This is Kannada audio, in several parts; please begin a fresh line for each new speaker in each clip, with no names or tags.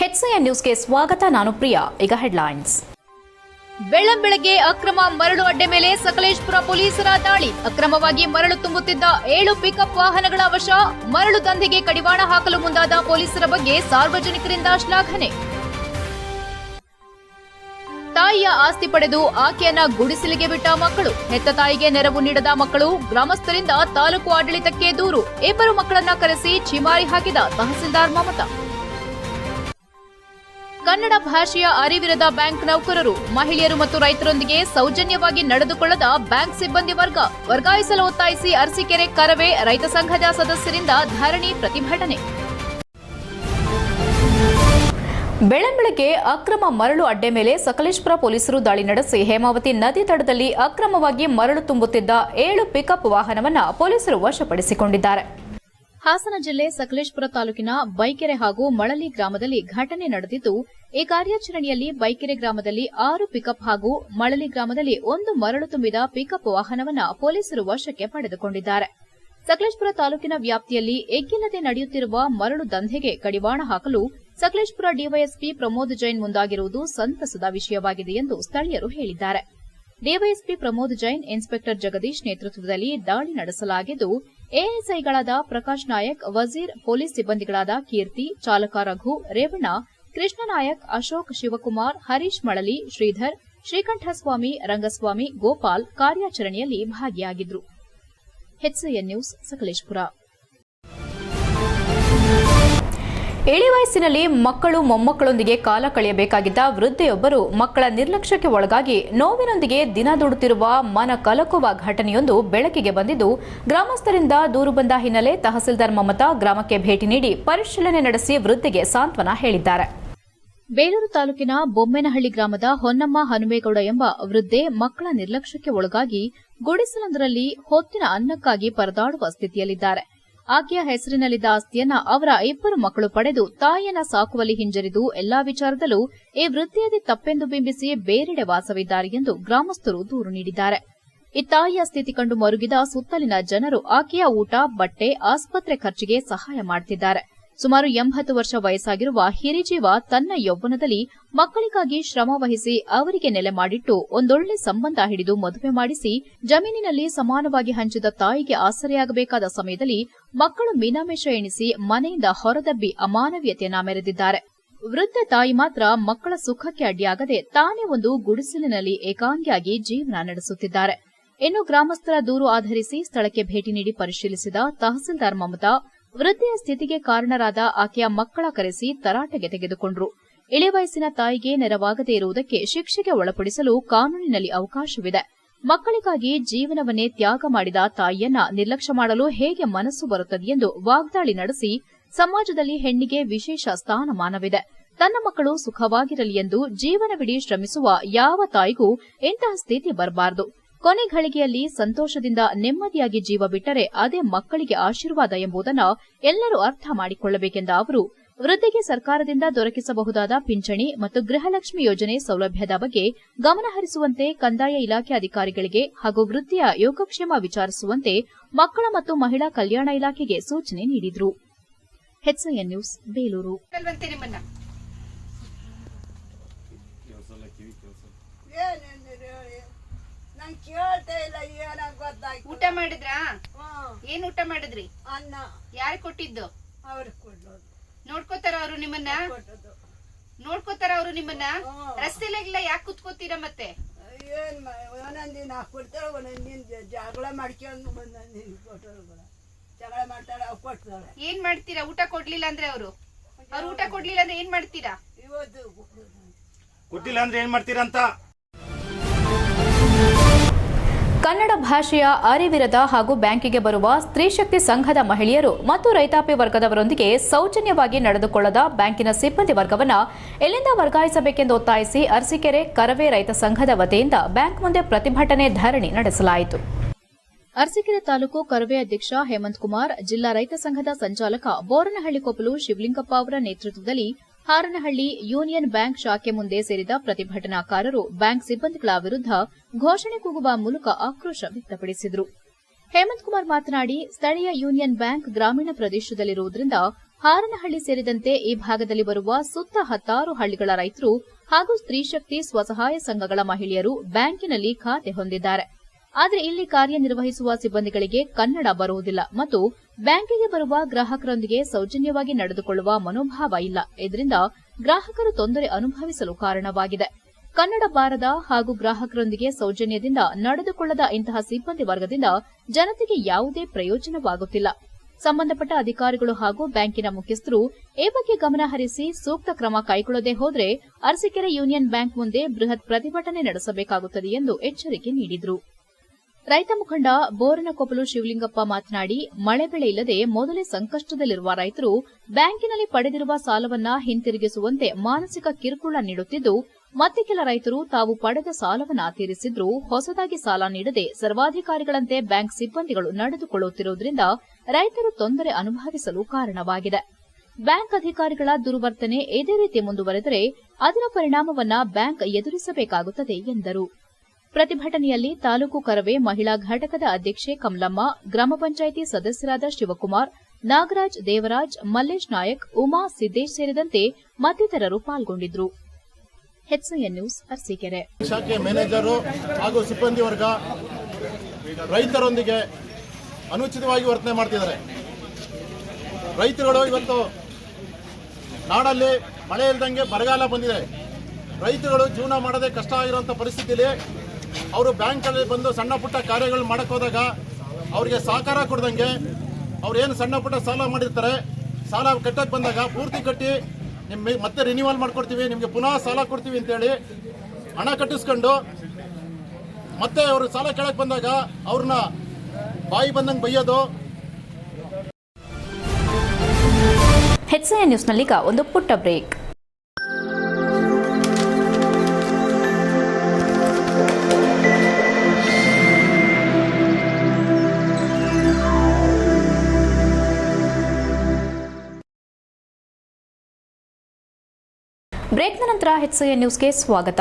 ಹೆಚ್ಸಿಎನ್ ನ್ಯೂಸ್ಗೆ ಸ್ವಾಗತ, ನಾನು ಪ್ರಿಯಾ. ಈಗ ಹೆಡ್ಲೈನ್ಸ್
ಬೆಳ್ಳಂಬೆಳಗ್ಗೆ ಅಕ್ರಮ ಮರಳು ಅಡ್ಡೆ ಮೇಲೆ ಸಕಲೇಶ್ಪುರ ಪೊಲೀಸರ ದಾಳಿ. ಅಕ್ರಮವಾಗಿ ಮರಳು ತುಂಬುತ್ತಿದ್ದ ಏಳು ಪಿಕಪ್ ವಾಹನಗಳ ವಶ. ಮರಳು ದಂಧೆಗೆ ಕಡಿವಾಣ ಹಾಕಲು ಮುಂದಾದ ಪೊಲೀಸರ ಬಗ್ಗೆ ಸಾರ್ವಜನಿಕರಿಂದ ಶ್ಲಾಘನೆ. ತಾಯಿಯ ಆಸ್ತಿ ಪಡೆದು ಆಕೆಯನ್ನ ಗುಡಿಸಲಿಗೆ ಬಿಟ್ಟ ಮಕ್ಕಳು. ಹೆತ್ತ ತಾಯಿಗೆ ನೆರವು ನೀಡದ ಮಕ್ಕಳು ಗ್ರಾಮಸ್ಥರಿಂದ ತಾಲೂಕು ಆಡಳಿತಕ್ಕೆ ದೂರು. ಇಬ್ಬರು ಮಕ್ಕಳನ್ನ ಕರೆಸಿ ಚಿಮಾರಿ ಹಾಕಿದ ತಹಸೀಲ್ದಾರ್ ಮಮತಾ. ಕನ್ನಡ ಭಾಷೆಯ ಅರಿವಿರದ ಬ್ಯಾಂಕ್ ನೌಕರರು, ಮಹಿಳೆಯರು ಮತ್ತು ರೈತರೊಂದಿಗೆ ಸೌಜನ್ಯವಾಗಿ ನಡೆದುಕೊಳ್ಳದ ಬ್ಯಾಂಕ್ ಸಿಬ್ಬಂದಿ ವರ್ಗ. ವರ್ಗಾಯಿಸಲು ಒತ್ತಾಯಿಸಿ ಅರಸೀಕೆರೆ ಕರವೇ ರೈತ ಸಂಘದ ಸದಸ್ಯರಿಂದ ಧರಣಿ ಪ್ರತಿಭಟನೆ.
ಬೆಳ್ಳಂಬೆಳಗ್ಗೆ ಅಕ್ರಮ ಮರಳು ಅಡ್ಡೆ ಮೇಲೆ ಸಕಲೇಶ್ಪುರ ಪೊಲೀಸರು ದಾಳಿ ನಡೆಸಿ ಹೇಮಾವತಿ ನದಿ ತಡದಲ್ಲಿ ಅಕ್ರಮವಾಗಿ ಮರಳು ತುಂಬುತ್ತಿದ್ದ ಏಳು ಪಿಕಪ್ ವಾಹನವನ್ನ ಪೊಲೀಸರು ವಶಪಡಿಸಿಕೊಂಡಿದ್ದಾರೆ.
ಹಾಸನ ಜಿಲ್ಲೆ ಸಕಲೇಶ್ಪುರ ತಾಲೂಕಿನ ಬೈಕೆರೆ ಹಾಗೂ ಮಳಲಿ ಗ್ರಾಮದಲ್ಲಿ ಘಟನೆ ನಡೆದಿದ್ದು, ಈ ಕಾರ್ಯಾಚರಣೆಯಲ್ಲಿ ಬೈಕೆರೆ ಗ್ರಾಮದಲ್ಲಿ ಆರು ಪಿಕಪ್ ಹಾಗೂ ಮಳಲಿ ಗ್ರಾಮದಲ್ಲಿ ಒಂದು ಮರಳು ತುಂಬಿದ ಪಿಕಪ್ ವಾಹನವನ್ನ ಪೊಲೀಸರು ವಶಕ್ಕೆ ಪಡೆದುಕೊಂಡಿದ್ದಾರೆ. ಸಕಲೇಶ್ಪುರ ತಾಲೂಕಿನ ವ್ಯಾಪ್ತಿಯಲ್ಲಿ ಎಗ್ಗಿಲ್ಲದೆ ನಡೆಯುತ್ತಿರುವ ಮರಳು ದಂಧೆಗೆ ಕಡಿವಾಣ ಹಾಕಲು ಸಕಲೇಶ್ಪುರ ಡಿವೈಎಸ್ಪಿ ಪ್ರಮೋದ್ ಜೈನ್ ಮುಂದಾಗಿರುವುದು ಸಂತಸದ ವಿಷಯವಾಗಿದೆ ಎಂದು ಸ್ಥಳೀಯರು ಹೇಳಿದ್ದಾರೆ. ಡಿವೈಎಸ್ಪಿ ಪ್ರಮೋದ್ ಜೈನ್, ಇನ್ಸ್ಪೆಕ್ಟರ್ ಜಗದೀಶ್ ನೇತೃತ್ವದಲ್ಲಿ ದಾಳಿ ನಡೆಸಲಾಗಿದ್ದು, ಎಎಸ್ಐಗಳಾದ ಪ್ರಕಾಶ್ ನಾಯಕ್, ವಜೀರ್ ಪೊಲೀಸ್ ಸಿಬ್ಬಂದಿಗಳಾದ ಕೀರ್ತಿ, ಚಾಲಕ ರಘು, ರೇವಣ್ಣ ಕೃಷ್ಣನಾಯಕ್ ಅಶೋಕ್ ಶಿವಕುಮಾರ್, ಹರೀಶ್ ಮಳಲಿ, ಶ್ರೀಧರ್, ಶ್ರೀಕಂಠಸ್ವಾಮಿ, ರಂಗಸ್ವಾಮಿ, ಗೋಪಾಲ್ ಕಾರ್ಯಾಚರಣೆಯಲ್ಲಿ ಭಾಗಿಯಾಗಿದ್ರು.
ಇಳಿ ವಯಸ್ಸಿನಲ್ಲಿ ಮಕ್ಕಳು ಮೊಮ್ಮಕ್ಕಳೊಂದಿಗೆ ಕಾಲ ಕಳೆಯಬೇಕಾಗಿದ್ದ ವೃದ್ಧೆಯೊಬ್ಬರು ಮಕ್ಕಳ ನಿರ್ಲಕ್ಷ್ಯಕ್ಕೆ ಒಳಗಾಗಿ ನೋವಿನೊಂದಿಗೆ ದಿನ ದುಡುತ್ತಿರುವ ಮನ ಕಲಕುವ ಘಟನೆಯೊಂದು ಬೆಳಕಿಗೆ ಬಂದಿದ್ದು, ಗ್ರಾಮಸ್ಥರಿಂದ ದೂರು ಬಂದ ಹಿನ್ನೆಲೆ ತಹಸೀಲ್ದಾರ್ ಮಮತಾ ಗ್ರಾಮಕ್ಕೆ ಭೇಟಿ ನೀಡಿ ಪರಿಶೀಲನೆ ನಡೆಸಿ ವೃದ್ಧೆಗೆ ಸಾಂತ್ವನ ಹೇಳಿದ್ದಾರೆ.
ಬೇಲೂರು ತಾಲೂಕಿನ ಬೊಮ್ಮೇನಹಳ್ಳಿ ಗ್ರಾಮದ ಹೊನ್ನಮ್ಮ ಹನುಮೇಗೌಡ ಎಂಬ ವೃದ್ಧೆ ಮಕ್ಕಳ ನಿರ್ಲಕ್ಷ್ಯಕ್ಕೆ ಒಳಗಾಗಿ ಗುಡಿಸಲೊಂದರಲ್ಲಿ ಹೊತ್ತಿನ ಅನ್ನಕ್ಕಾಗಿ ಪರದಾಡುವ ಸ್ಥಿತಿಯಲ್ಲಿದ್ದಾರೆ. ಆಕೆಯ ಹೆಸರಿನಲ್ಲಿದ್ದ ಆಸ್ತಿಯನ್ನ ಅವರ ಇಬ್ಬರು ಮಕ್ಕಳು ಪಡೆದು ತಾಯಿಯನ್ನ ಸಾಕುವಲ್ಲಿ ಹಿಂಜರಿದು ಎಲ್ಲಾ ವಿಚಾರದಲ್ಲೂ ಈ ವೃತ್ತಿಯಲ್ಲಿ ತಪ್ಪೆಂದು ಬಿಂಬಿಸಿ ಬೇರೆಡೆ ವಾಸವಿದ್ದಾರೆ ಎಂದು ಗ್ರಾಮಸ್ಥರು ದೂರು ನೀಡಿದ್ದಾರೆ. ಈ ತಾಯಿಯ ಸ್ಥಿತಿ ಕಂಡು ಮರುಗಿದ ಸುತ್ತಲಿನ ಜನರು ಆಕೆಯ ಊಟ, ಬಟ್ಟೆ, ಆಸ್ಪತ್ರೆ ಖರ್ಚಿಗೆ ಸಹಾಯ ಮಾಡುತ್ತಿದ್ದಾರೆ ಸುಮಾರು ಎಂಬತ್ತು ವರ್ಷ ವಯಸ್ಸಾಗಿರುವ ಹಿರಿಜೀವ ತನ್ನ ಯೌವನದಲ್ಲಿ ಮಕ್ಕಳಿಗಾಗಿ ಶ್ರಮ ವಹಿಸಿ ಅವರಿಗೆ ನೆಲೆ ಮಾಡಿಟ್ಟು ಒಂದೊಳ್ಳೆ ಸಂಬಂಧ ಹಿಡಿದು ಮದುವೆ ಮಾಡಿಸಿ ಜಮೀನಿನಲ್ಲಿ ಸಮಾನವಾಗಿ ಹಂಚಿದ ತಾಯಿಗೆ ಆಸರೆಯಾಗಬೇಕಾದ ಸಮಯದಲ್ಲಿ ಮಕ್ಕಳು ಮೀನಾಮೇಷ ಎಣಿಸಿ ಮನೆಯಿಂದ ಹೊರದಬ್ಬಿ ಅಮಾನವೀಯತೆಯನ್ನ ಮೆರೆದಿದ್ದಾರೆ ವೃದ್ಧ ತಾಯಿ ಮಾತ್ರ ಮಕ್ಕಳ ಸುಖಕ್ಕೆ ಅಡ್ಡಿಯಾಗದೆ ತಾನೇ ಒಂದು ಗುಡಿಸಲಿನಲ್ಲಿ ಏಕಾಂಗಿಯಾಗಿ ಜೀವನ ನಡೆಸುತ್ತಿದ್ದಾರೆ. ಇನ್ನು ಗ್ರಾಮಸ್ಥರ ದೂರು ಆಧರಿಸಿ ಸ್ಥಳಕ್ಕೆ ಭೇಟಿ ನೀಡಿ ಪರಿಶೀಲಿಸಿದ ತಹಸೀಲ್ದಾರ್ ಮಮತಾ ವೃದ್ಧೆಯ ಸ್ಥಿತಿಗೆ ಕಾರಣರಾದ ಆಕೆಯ ಮಕ್ಕಳ ಕರೆಸಿ ತರಾಟೆಗೆ ತೆಗೆದುಕೊಂಡರು. ಇಳಿ ವಯಸ್ಸಿನ ತಾಯಿಗೆ ನೆರವಾಗದೇ ಇರುವುದಕ್ಕೆ ಶಿಕ್ಷೆಗೆ ಒಳಪಡಿಸಲು ಕಾನೂನಿನಲ್ಲಿ ಅವಕಾಶವಿದೆ. ಮಕ್ಕಳಿಗಾಗಿ ಜೀವನವನ್ನೇ ತ್ಯಾಗ ಮಾಡಿದ ತಾಯಿಯನ್ನ ನಿರ್ಲಕ್ಷ್ಯ ಮಾಡಲು ಹೇಗೆ ಮನಸ್ಸು ಬರುತ್ತದೆ ಎಂದು ವಾಗ್ದಾಳಿ ನಡೆಸಿ ಸಮಾಜದಲ್ಲಿ ಹೆಣ್ಣಿಗೆ ವಿಶೇಷ ಸ್ಥಾನಮಾನವಿದೆ. ತನ್ನ ಮಕ್ಕಳು ಸುಖವಾಗಿರಲಿ ಎಂದು ಜೀವನವಿಡೀ ಶ್ರಮಿಸುವ ಯಾವ ತಾಯಿಗೂ ಇಂತಹ ಸ್ಥಿತಿ ಬರಬಾರದು. ಕೊನೆ ಘಳಿಗೆಯಲ್ಲಿ ಸಂತೋಷದಿಂದ ನೆಮ್ಮದಿಯಾಗಿ ಜೀವ ಬಿಟ್ಟರೆ ಅದೇ ಮಕ್ಕಳಿಗೆ ಆಶೀರ್ವಾದ ಎಂಬುದನ್ನು ಎಲ್ಲರೂ ಅರ್ಥ ಮಾಡಿಕೊಳ್ಳಬೇಕೆಂದ ಅವರು, ವೃದ್ಧಿಗೆ ಸರ್ಕಾರದಿಂದ ದೊರಕಿಸಬಹುದಾದ ಪಿಂಚಣಿ ಮತ್ತು ಗೃಹಲಕ್ಷ್ಮಿ ಯೋಜನೆ ಸೌಲಭ್ಯದ ಬಗ್ಗೆ ಗಮನಹರಿಸುವಂತೆ ಕಂದಾಯ ಇಲಾಖೆ ಅಧಿಕಾರಿಗಳಿಗೆ ಹಾಗೂ ವೃದ್ಧಿಯ ಯೋಗಕ್ಷೇಮ ವಿಚಾರಿಸುವಂತೆ ಮಕ್ಕಳ ಮತ್ತು ಮಹಿಳಾ ಕಲ್ಯಾಣ ಇಲಾಖೆಗೆ ಸೂಚನೆ ನೀಡಿದರು ಹೆಚ್ಐಎನ್ ನ್ಯೂಸ್ ಬೇಲೂರು
ಅಲ್ವಂತೆ ನಿಮ್ಮನ್ನ
ಏನೇನಿದೆ ಹೇಳಿ ನಂಗೆ ಕೇಳ್ತಾ ಇಲ್ಲ ಏನಾಗ ಗೊತ್ತಾಯ್ತು?
ಊಟ ಮಾಡಿದ್ರಾ. ಏನ್ ಊಟ ಮಾಡಿದ್ರಿ?
ಅನ್ನ.
ಯಾರು ಕೊಟ್ಟಿದ್ದು?
ಅವ್ರಿಗೆ ಕೊಡೋದು.
ನೋಡ್ಕೋತಾರ ಅವ್ರು ನಿಮ್ಮನ್ನ?
ಕೊಟ್ಟದ್ದು
ನೋಡ್ಕೋತಾರ ಅವ್ರು ನಿಮ್ಮನ್ನ? ರಸ್ತೆಲಾಗಿಲ್ಲ ಯಾಕೆ ಕುತ್ಕೋತೀರಾ ಮತ್ತೆ?
ಏನ್ ಒಂದೊಂದ್ ದಿನ ಕೊಡ್ತಾಳೆ ಒಂದೊಂದ್ ದಿನ ಜಗಳ ಮಾಡ್ಕೊಂಡು ಒಂದೊಂದ್ ದಿನ ಕೊಟ್ಟಳು ಜಗಳ ಮಾಡ್ತಾರ ಅವ್ ಕೊಡ್ತಾಳೆ
ಏನ್ ಮಾಡ್ತೀರಾ? ಊಟ ಕೊಡ್ಲಿಲ್ಲ ಅಂದ್ರೆ ಅವರು? ಅವ್ರು ಊಟ ಕೊಡ್ಲಿಲ್ಲ ಅಂದ್ರೆ ಏನ್ ಮಾಡ್ತೀರಾ?
ಇವತ್ತು
ಕೊಟ್ಟಿಲ್ಲ ಅಂದ್ರೆ ಏನ್ ಮಾಡ್ತೀರಂತ?
ಕನ್ನಡ ಭಾಷೆಯ ಅರಿವಿರದ ಹಾಗೂ ಬ್ಯಾಂಕಿಗೆ ಬರುವ ಸ್ತ್ರೀಶಕ್ತಿ ಸಂಘದ ಮಹಿಳೆಯರು ಮತ್ತು ರೈತಾಪಿ ವರ್ಗದವರೊಂದಿಗೆ ಸೌಜನ್ಯವಾಗಿ ನಡೆದುಕೊಳ್ಳದ ಬ್ಯಾಂಕಿನ ಸಿಬ್ಬಂದಿ ವರ್ಗವನ್ನು ಎಲ್ಲಿಂದ ವರ್ಗಾಯಿಸಬೇಕೆಂದು ಒತ್ತಾಯಿಸಿ ಅರಸೀಕೆರೆ ಕರವೇ ರೈತ ಸಂಘದ ವತಿಯಿಂದ ಬ್ಯಾಂಕ್ ಮುಂದೆ ಪ್ರತಿಭಟನೆ ಧರಣಿ ನಡೆಸಲಾಯಿತು.
ಅರಸೀಕೆರೆ ತಾಲೂಕು ಕರವೇ ಅಧ್ಯಕ್ಷ ಹೇಮಂತ್ ಕುಮಾರ್, ಜಿಲ್ಲಾ ರೈತ ಸಂಘದ ಸಂಚಾಲಕ ಬೋರನಹಳ್ಳಿ ಕೊಪ್ಪಲು ಶಿವಲಿಂಗಪ್ಪ ಅವರ ನೇತೃತ್ವದಲ್ಲಿ ಹಾರನಹಳ್ಳಿ ಯೂನಿಯನ್ ಬ್ಯಾಂಕ್ ಶಾಖೆ ಮುಂದೆ ಸೇರಿದ ಪ್ರತಿಭಟನಾಕಾರರು ಬ್ಯಾಂಕ್ ಸಿಬ್ಬಂದಿಗಳ ವಿರುದ್ಧ ಘೋಷಣೆ ಕೂಗುವ ಮೂಲಕ ಆಕ್ರೋಶ ವ್ಯಕ್ತಪಡಿಸಿದರು. ಹೇಮಂತ್ ಕುಮಾರ್ ಮಾತನಾಡಿ, ಸ್ಥಳೀಯ ಯೂನಿಯನ್ ಬ್ಯಾಂಕ್ ಗ್ರಾಮೀಣ ಪ್ರದೇಶದಲ್ಲಿರುವುದರಿಂದ ಹಾರನಹಳ್ಳಿ ಸೇರಿದಂತೆ ಈ ಭಾಗದಲ್ಲಿ ಬರುವ ಸುತ್ತ ಹತ್ತಾರು ಹಳ್ಳಿಗಳ ರೈತರು ಹಾಗೂ ಸ್ತ್ರೀಶಕ್ತಿ ಸ್ವಸಹಾಯ ಸಂಘಗಳ ಮಹಿಳೆಯರು ಬ್ಯಾಂಕಿನಲ್ಲಿ ಖಾತೆ ಹೊಂದಿದ್ದಾರೆ. ಆದರೆ ಇಲ್ಲಿ ಕಾರ್ಯನಿರ್ವಹಿಸುವ ಸಿಬ್ಬಂದಿಗಳಿಗೆ ಕನ್ನಡ ಬರುವುದಿಲ್ಲ ಮತ್ತು ಬ್ಯಾಂಕಿಗೆ ಬರುವ ಗ್ರಾಹಕರೊಂದಿಗೆ ಸೌಜನ್ಯವಾಗಿ ನಡೆದುಕೊಳ್ಳುವ ಮನೋಭಾವ ಇಲ್ಲ. ಇದರಿಂದ ಗ್ರಾಹಕರು ತೊಂದರೆ ಅನುಭವಿಸಲು ಕಾರಣವಾಗಿದೆ. ಕನ್ನಡ ಬಾರದ ಹಾಗೂ ಗ್ರಾಹಕರೊಂದಿಗೆ ಸೌಜನ್ಯದಿಂದ ನಡೆದುಕೊಳ್ಳದ ಇಂತಹ ಸಿಬ್ಬಂದಿ ವರ್ಗದಿಂದ ಜನತೆಗೆ ಯಾವುದೇ ಪ್ರಯೋಜನವಾಗುತ್ತಿಲ್ಲ. ಸಂಬಂಧಪಟ್ಟ ಅಧಿಕಾರಿಗಳು ಹಾಗೂ ಬ್ಯಾಂಕಿನ ಮುಖ್ಯಸ್ಥರು ಈ ಬಗ್ಗೆ ಗಮನಹರಿಸಿ ಸೂಕ್ತ ಕ್ರಮ ಕೈಗೊಳ್ಳದೆ ಹೋದರೆ ಅರಸೀಕೆರೆ ಯೂನಿಯನ್ ಬ್ಯಾಂಕ್ ಮುಂದೆ ಬೃಹತ್ ಪ್ರತಿಭಟನೆ ನಡೆಸಬೇಕಾಗುತ್ತದೆ ಎಂದು ಎಚ್ಚರಿಕೆ ನೀಡಿದರು. ರೈತ ಮುಖಂಡ ಬೋರನಕೊಪ್ಪಲು ಶಿವಲಿಂಗಪ್ಪ ಮಾತನಾಡಿ, ಮಳೆ ಬೆಳೆ ಇಲ್ಲದೆ ಮೊದಲೇ ಸಂಕಷ್ಟದಲ್ಲಿರುವ ರೈತರು ಬ್ಯಾಂಕಿನಲ್ಲಿ ಪಡೆದಿರುವ ಸಾಲವನ್ನ ಹಿಂತಿರುಗಿಸುವಂತೆ ಮಾನಸಿಕ ಕಿರುಕುಳ ನೀಡುತ್ತಿದ್ದು, ಮತ್ತೆ ಕೆಲ ರೈತರು ತಾವು ಪಡೆದ ಸಾಲವನ್ನ ತೀರಿಸಿದ್ರೂ ಹೊಸದಾಗಿ ಸಾಲ ನೀಡದೆ ಸರ್ವಾಧಿಕಾರಿಗಳಂತೆ ಬ್ಯಾಂಕ್ ಸಿಬ್ಬಂದಿಗಳು ನಡೆದುಕೊಳ್ಳುತ್ತಿರುವುದರಿಂದ ರೈತರು ತೊಂದರೆ ಅನುಭವಿಸಲು ಕಾರಣವಾಗಿದೆ. ಬ್ಯಾಂಕ್ ಅಧಿಕಾರಿಗಳ ದುರ್ವರ್ತನೆ ಇದೇ ರೀತಿ ಮುಂದುವರೆದರೆ, ಅದರ ಪರಿಣಾಮವನ್ನ ಬ್ಯಾಂಕ್ ಎದುರಿಸಬೇಕಾಗುತ್ತದೆ ಎಂದರು. ಪ್ರತಿಭಟನೆಯಲ್ಲಿ ತಾಲೂಕು ಕರವೇ ಮಹಿಳಾ ಘಟಕದ ಅಧ್ಯಕ್ಷೆ ಕಮಲಮ್ಮ, ಗ್ರಾಮ ಪಂಚಾಯಿತಿ ಸದಸ್ಯರಾದ ಶಿವಕುಮಾರ್, ನಾಗರಾಜ್ ದೇವರಾಜ್, ಮಲ್ಲೇಶ್ ನಾಯಕ್, ಉಮಾ ಸಿದ್ದೇಶ್ ಸೇರಿದಂತೆ ಮತ್ತಿತರರು ಪಾಲ್ಗೊಂಡಿದ್ದರು
ಶಾಖೆ ಮ್ಯಾನೇಜರು ಹಾಗೂ ಸಿಬ್ಬಂದಿ ವರ್ಗ ರೈತರೊಂದಿಗೆ ಅನುಚಿತವಾಗಿ ವರ್ತನೆ ಮಾಡ್ತಿದ್ದಾರೆ. ರೈತರುಗಳು ಇವತ್ತು ನಾಡಲ್ಲಿ ಮಳೆ ಇಲ್ದಂಗೆ ಬರಗಾಲ ಬಂದಿದೆ. ರೈತರುಗಳು ಜೀವನ ಮಾಡದೆ ಕಷ್ಟ ಆಗಿರುವಂಥ ಪರಿಸ್ಥಿತಿಯಲ್ಲಿ ಅವರು ಬ್ಯಾಂಕಲ್ಲಿ ಬಂದು ಸಣ್ಣ ಪುಟ್ಟ ಕಾರ್ಯಗಳು ಮಾಡಕ್ಕೆ ಹೋದಾಗ ಅವರಿಗೆ ಸಹಕಾರ ಕೊಡ್ದಂಗೆ ಅವ್ರು ಏನು ಸಣ್ಣ ಪುಟ್ಟ ಸಾಲ ಮಾಡಿರ್ತಾರೆ, ಸಾಲ ಕಟ್ಟಕ್ಕೆ ಬಂದಾಗ ಪೂರ್ತಿ ಕಟ್ಟಿ ನಿಮ್ಮ ಮತ್ತೆ ರಿನ್ಯೂವಲ್ ಮಾಡ್ಕೊಡ್ತೀವಿ, ನಿಮಗೆ ಪುನಃ ಸಾಲ ಕೊಡ್ತೀವಿ ಅಂತೇಳಿ ಹಣ ಕಟ್ಟಿಸ್ಕೊಂಡು ಮತ್ತೆ ಅವರು ಸಾಲ ಕೇಳಕ್ಕೆ ಬಂದಾಗ ಅವ್ರನ್ನ ಬಾಯಿ ಬಂದಂಗೆ ಬೈಯೋದು.
ಹೆಚ್ಎನ್ ನ್ಯೂಸ್ನಲ್ಲೀಗ ಒಂದು ಪುಟ್ಟ ಬ್ರೇಕ್. ಬ್ರೇಕ್ನ ನಂತರ ಹೆಚ್ಎನ್ ನ್ಯೂಸ್ಗೆ ಸ್ವಾಗತ.